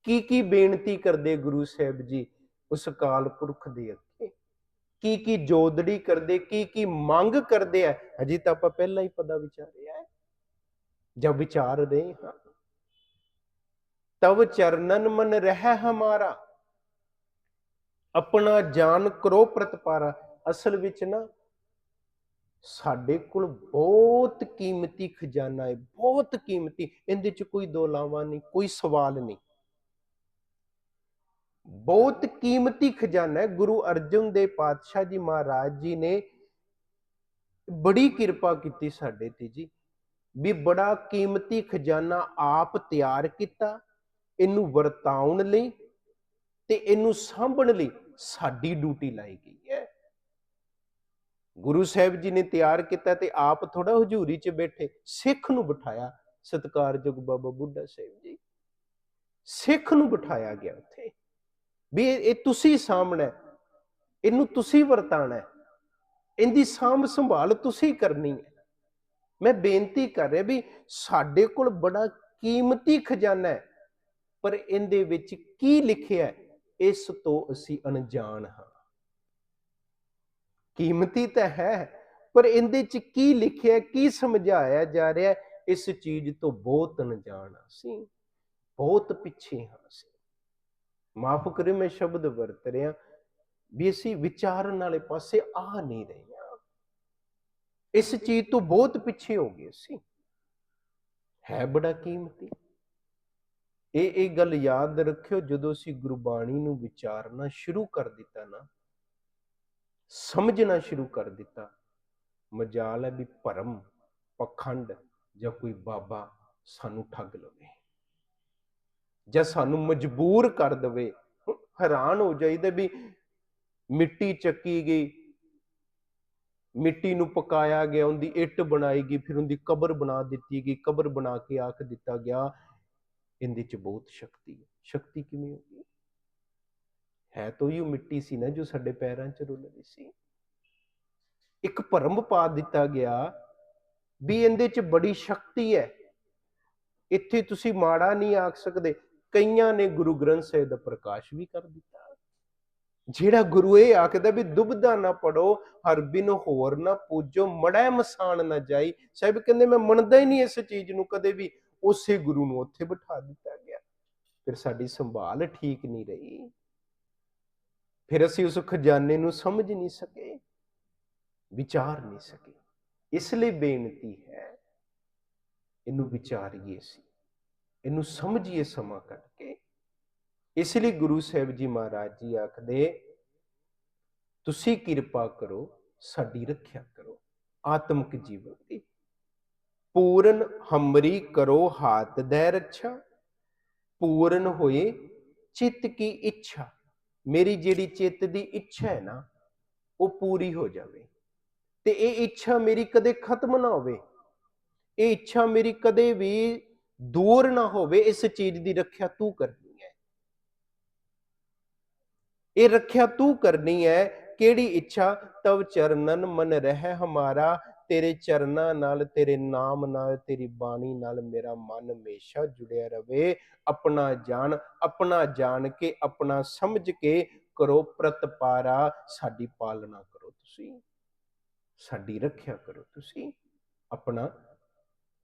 ਕੀ ਕੀ ਬੇਨਤੀ ਕਰਦੇ ਗੁਰੂ ਸਾਹਿਬ ਜੀ ਉਸ ਕਾਲ ਪੁਰਖ ਦੇ ਅੱਗੇ? ਕੀ ਕੀ ਜੋਦੜੀ ਕਰਦੇ, ਕੀ ਕੀ ਮੰਗ ਕਰਦੇ ਆ? ਹਜੇ ਤਾਂ ਆਪਾਂ ਪਹਿਲਾਂ ਹੀ ਪਦਾ ਵਿਚਾਰਿਆ ਹੈ। ਜਬ ਵਿਚਾਰ ਰਹੇ ਹਾਂ। ਤਵ ਚਰਨਨ ਮਨ ਰਹਿ ਹਮਾਰਾ। ਆਪਣਾ ਜਾਨ ਕਰੋ ਪ੍ਰਤਪਾਰਾ। ਅਸਲ ਵਿੱਚ ਨਾ ਸਾਡੇ ਕੋਲ ਬਹੁਤ ਕੀਮਤੀ ਖਜ਼ਾਨਾ ਹੈ, ਬਹੁਤ ਕੀਮਤੀ। ਇਹਦੇ ਚ ਕੋਈ ਦੋ ਲਾਵਾਂ ਨਹੀਂ, ਕੋਈ ਸਵਾਲ ਨਹੀਂ। ਬਹੁਤ ਕੀਮਤੀ ਖਜ਼ਾਨਾ ਹੈ। ਗੁਰੂ ਅਰਜਨ ਦੇਵ ਪਾਤਸ਼ਾਹ ਜੀ ਮਹਾਰਾਜ ਜੀ ਨੇ ਬੜੀ ਕਿਰਪਾ ਕੀਤੀ ਸਾਡੇ ਤੇ ਜੀ, ਵੀ ਬੜਾ ਕੀਮਤੀ ਖਜ਼ਾਨਾ ਆਪ ਤਿਆਰ ਕੀਤਾ, ਇਹਨੂੰ ਵਰਤਾਉਣ ਲਈ ਤੇ ਇਹਨੂੰ ਸਾਂਭਣ ਲਈ ਸਾਡੀ ਡਿਊਟੀ ਲਾਈ ਗਈ ਹੈ। ਗੁਰੂ ਸਾਹਿਬ ਜੀ ਨੇ ਤਿਆਰ ਕੀਤਾ ਤੇ ਆਪ ਥੋੜਾ ਹਜ਼ੂਰੀ 'ਚ ਬੈਠੇ, ਸਿੱਖ ਨੂੰ ਬਿਠਾਇਆ ਸਤਕਾਰਯੋਗ ਬਾਬਾ ਬੁੱਢਾ ਸਾਹਿਬ ਜੀ। ਸਿੱਖ ਨੂੰ ਬਿਠਾਇਆ ਗਿਆ ਉੱਥੇ। ਵੀ ਇਹ ਇਹ ਤੁਸੀਂ ਸਾਹਮਣਾ, ਇਹਨੂੰ ਤੁਸੀਂ ਵਰਤਾਣਾ ਇਹਦੀ ਸਾਂਭ ਸੰਭਾਲ ਤੁਸੀਂ ਕਰਨੀ ਹੈ। ਮੈਂ ਬੇਨਤੀ ਕਰ ਰਿਹਾ ਵੀ ਸਾਡੇ ਕੋਲ ਬੜਾ ਕੀਮਤੀ ਖਜ਼ਾਨਾ ਹੈ, ਪਰ ਇਹਦੇ ਵਿੱਚ ਕੀ ਲਿਖਿਆ ਇਸ ਤੋਂ ਅਸੀਂ ਅਣਜਾਣ ਹਾਂ। ਕੀਮਤੀ ਤਾਂ ਹੈ, ਪਰ ਇਹਦੇ ਚ ਕੀ ਲਿਖਿਆ, ਕੀ ਸਮਝਾਇਆ ਜਾ ਰਿਹਾ, ਇਸ ਚੀਜ਼ ਤੋਂ ਬਹੁਤ ਅਣਜਾਣ ਹਾਂ ਬਹੁਤ ਪਿੱਛੇ ਹਾਂ ਅਸੀਂ। ਮਾਫ ਕਰੇ ਮੈਂ ਸ਼ਬਦ ਵਰਤ ਰਿਹਾ, ਵੀ ਅਸੀਂ ਵਿਚਾਰਨ ਵਾਲੇ ਪਾਸੇ ਆ ਨਹੀਂ ਰਹੇ ਹਾਂ। ਇਸ ਚੀਜ਼ ਤੋਂ ਬਹੁਤ ਪਿੱਛੇ ਹੋ ਗਏ ਸੀ ਹੈ ਬੜਾ ਕੀਮਤੀ। ਇਹ ਇਹ ਗੱਲ ਯਾਦ ਰੱਖਿਓ, ਜਦੋਂ ਅਸੀਂ ਗੁਰਬਾਣੀ ਨੂੰ ਵਿਚਾਰਨਾ ਸ਼ੁਰੂ ਕਰ ਦਿੱਤਾ ਨਾ ਸਮਝਣਾ ਸ਼ੁਰੂ ਕਰ ਦਿੱਤਾ। ਮਜਾਲ ਹੈ ਵੀ ਭਰਮ, ਪਖੰਡ ਜਾਂ ਕੋਈ ਬਾਬਾ ਸਾਨੂੰ ਠੱਗ ਲਵੇ ਜਾਂ ਸਾਨੂੰ ਮਜਬੂਰ ਕਰ ਦਵੇ। ਹੈਰਾਨ ਹੋ ਜਾਈਦਾ ਵੀ ਮਿੱਟੀ ਚੱਕੀ ਗਈ, ਮਿੱਟੀ ਨੂੰ ਪਕਾਇਆ ਗਿਆ, ਉਹਦੀ ਇੱਟ ਬਣਾਈ ਗਈ, ਫਿਰ ਉਹਦੀ ਕਬਰ ਬਣਾ ਦਿੱਤੀ ਗਈ, ਕਬਰ ਬਣਾ ਕੇ ਆਖ ਦਿੱਤਾ ਗਿਆ। ਇਹਦੇ ਚ ਬਹੁਤ ਸ਼ਕਤੀ ਹੈ। ਸ਼ਕਤੀ ਕਿਵੇਂ ਹੋਗੀ ਹੈ ਤਾਂ ਉਹ ਮਿੱਟੀ ਸੀ ਨਾ ਜੋ ਸਾਡੇ ਪੈਰਾਂ 'ਚ ਰੁਲ ਰਹੀ ਸੀ। ਇੱਕ ਭਰਮ ਪਾ ਦਿੱਤਾ ਗਿਆ ਵੀ ਇਹਦੇ 'ਚ ਬੜੀ ਸ਼ਕਤੀ ਹੈ। ਇੱਥੇ ਤੁਸੀਂ ਮਾੜਾ ਨਹੀਂ ਆਖ ਸਕਦੇ। ਕਈਆਂ ਨੇ ਗੁਰੂ ਗ੍ਰੰਥ ਸਾਹਿਬ ਦਾ ਪ੍ਰਕਾਸ਼ ਵੀ ਕਰ ਦਿੱਤਾ। ਜਿਹੜਾ ਗੁਰੂ ਇਹ ਆਖਦਾ ਵੀ ਦੁਬਦਾ ਨਾ ਪੜੋ, ਹਰ ਬਿਨ ਹੋਰ ਨਾ ਪੂਜੋ, ਮੜੈ ਮਸਾਨ ਨਾ ਜਾਈ। ਸਾਹਿਬ ਕਹਿੰਦੇ ਮੈਂ ਮੰਨਦਾ ਹੀ ਨਹੀਂ ਇਸ ਚੀਜ਼ ਨੂੰ ਕਦੇ ਵੀ। ਉਸੇ ਗੁਰੂ ਨੂੰ ਉੱਥੇ ਬਿਠਾ ਦਿੱਤਾ ਗਿਆ। ਫਿਰ ਸਾਡੀ ਸੰਭਾਲ ਠੀਕ ਨਹੀਂ ਰਹੀ। ਫਿਰ ਅਸੀਂ ਉਸ ਖਜ਼ਾਨੇ ਨੂੰ ਸਮਝ ਨਹੀਂ ਸਕੇ, ਵਿਚਾਰ ਨਹੀਂ ਸਕੇ। ਇਸ ਲਈ ਬੇਨਤੀ ਹੈ, ਇਹਨੂੰ ਵਿਚਾਰੀਏ ਸੀ ਇਹਨੂੰ ਸਮਝੀਏ ਸਮਾਂ ਕੱਢ ਕੇ। ਇਸ ਲਈ ਗੁਰੂ ਸਾਹਿਬ ਜੀ ਮਹਾਰਾਜ ਜੀ ਆਖਦੇ, ਤੁਸੀਂ ਕਿਰਪਾ ਕਰੋ, ਸਾਡੀ ਰੱਖਿਆ ਕਰੋ, ਆਤਮਿਕ ਜੀਵਨ ਦੀ। ਪੂਰਨ ਹਮਰੀ ਕਰੋ ਹਾਥ ਦੇ ਰੱਛਾ, ਪੂਰਨ ਹੋਏ ਚਿੱਤ ਕੀ ਇੱਛਾ। ਮੇਰੀ ਜਿਹੜੀ ਚਿੱਤ ਦੀ ਇੱਛਾ ਹੈ ਨਾ, ਉਹ ਪੂਰੀ ਹੋ ਜਾਵੇ। ਤੇ ਇਹ ਇੱਛਾ ਮੇਰੀ ਕਦੇ ਖਤਮ ਨਾ ਹੋਵੇ। ਇਹ ਇੱਛਾ ਮੇਰੀ ਕਦੇ ਵੀ ਦੂਰ ਨਾ ਹੋਵੇ। ਇਸ ਚੀਜ਼ ਦੀ ਰੱਖਿਆ ਤੂੰ ਕਰਨੀ ਹੈ। ਇਹ ਰੱਖਿਆ ਤੂੰ ਕਰਨੀ ਹੈ। ਕਿਹੜੀ ਇੱਛਾ? ਤਵ ਚਰਨਨ ਮਨ ਰਹਿ ਹਮਾਰਾ। ਤੇਰੇ ਚਰਨਾਂ ਨਾਲ, ਤੇਰੇ ਨਾਮ ਨਾਲ, ਤੇਰੀ ਬਾਣੀ ਨਾਲ ਮੇਰਾ ਮਨ ਹਮੇਸ਼ਾ ਜੁੜਿਆ ਰਵੇ। ਆਪਣਾ ਜਾਣ ਆਪਣਾ ਜਾਣ ਕੇ, ਆਪਣਾ ਸਮਝ ਕੇ ਕਰੋ ਪ੍ਰਤਪਾਰਾ, ਸਾਡੀ ਪਾਲਣਾ ਕਰੋ ਤੁਸੀਂ। ਸਾਡੀ ਰੱਖਿਆ ਕਰੋ ਤੁਸੀਂ। ਆਪਣਾ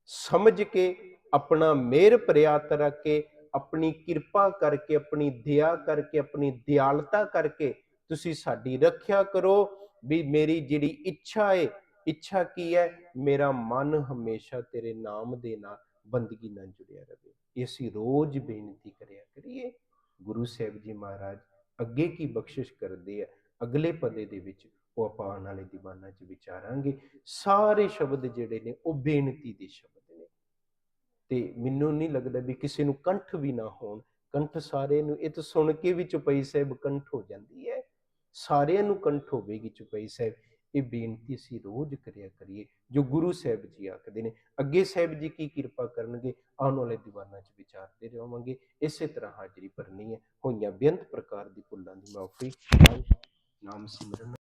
ਸਮਝ ਕੇ, ਆਪਣਾ ਮਿਹਰ ਪ੍ਰਿਆਤ ਰੱਖ ਕੇ, ਆਪਣੀ ਕਿਰਪਾ ਕਰਕੇ, ਆਪਣੀ ਦਇਆ ਕਰਕੇ, ਆਪਣੀ ਦਿਆਲਤਾ ਕਰਕੇ ਤੁਸੀਂ ਸਾਡੀ ਰੱਖਿਆ ਕਰੋ। ਵੀ ਮੇਰੀ ਜਿਹੜੀ ਇੱਛਾ ਏ ਇੱਛਾ ਕੀ ਹੈ? ਮੇਰਾ ਮਨ ਹਮੇਸ਼ਾ ਤੇਰੇ ਨਾਮ ਦੇ ਨਾਲ ਬੰਦਗੀ ਨਾਲ ਜੁੜਿਆ ਰਹੇ। ਅਸੀਂ ਰੋਜ਼ ਬੇਨਤੀ ਕਰਿਆ ਕਰੀਏ, ਗੁਰੂ ਸਾਹਿਬ ਜੀ ਮਹਾਰਾਜ ਅੱਗੇ ਕੀ ਬਖਸ਼ਿਸ਼ ਕਰਦੇ ਆ, ਅਗਲੇ ਪਦੇ ਦੇ ਵਿੱਚ ਉਹ ਆਪਾਂ ਆਉਣ ਵਾਲੇ ਦੀਵਾਨਾਂ 'ਚ ਵਿਚਾਰਾਂਗੇ। ਸਾਰੇ ਸ਼ਬਦ ਜਿਹੜੇ ਨੇ ਉਹ ਬੇਨਤੀ ਦੇ ਸ਼ਬਦ ਨੇ। ਤੇ ਮੈਨੂੰ ਨਹੀਂ ਲੱਗਦਾ ਵੀ ਕਿਸੇ ਨੂੰ ਕੰਠ ਵੀ ਨਾ ਹੋਣ। ਕੰਠ ਸਾਰੇ ਨੂੰ, ਇਹ ਤਾਂ ਸੁਣ ਕੇ ਵੀ ਚੁਪਈ ਸਾਹਿਬ ਕੰਠ ਹੋ ਜਾਂਦੀ ਹੈ। ਸਾਰਿਆਂ ਨੂੰ ਕੰਠ ਹੋਵੇਗੀ ਚੁਪਈ ਸਾਹਿਬ। ਇਹ ਬੇਨਤੀ ਅਸੀਂ ਰੋਜ਼ ਕਰਿਆ ਕਰੀਏ, ਜੋ ਗੁਰੂ ਸਾਹਿਬ ਜੀ ਆਖਦੇ ਨੇ, ਅੱਗੇ ਸਾਹਿਬ ਜੀ ਕੀ ਕਿਰਪਾ ਕਰਨਗੇ, ਆਉਣ ਵਾਲੇ ਦੀਵਾਨਾਂ 'ਚ ਵਿਚਾਰਦੇ ਰਹਾਂਗੇ, ਇਸੇ ਤਰ੍ਹਾਂ ਹਾਜ਼ਰੀ ਭਰਨੀ ਹੈ। ਹੋਈਆਂ ਬੇਅੰਤ ਪ੍ਰਕਾਰ ਦੀ ਭੁੱਲਾਂ ਦੀ ਮਾਫੀ, ਨਾਮ ਸਿਮਰਨ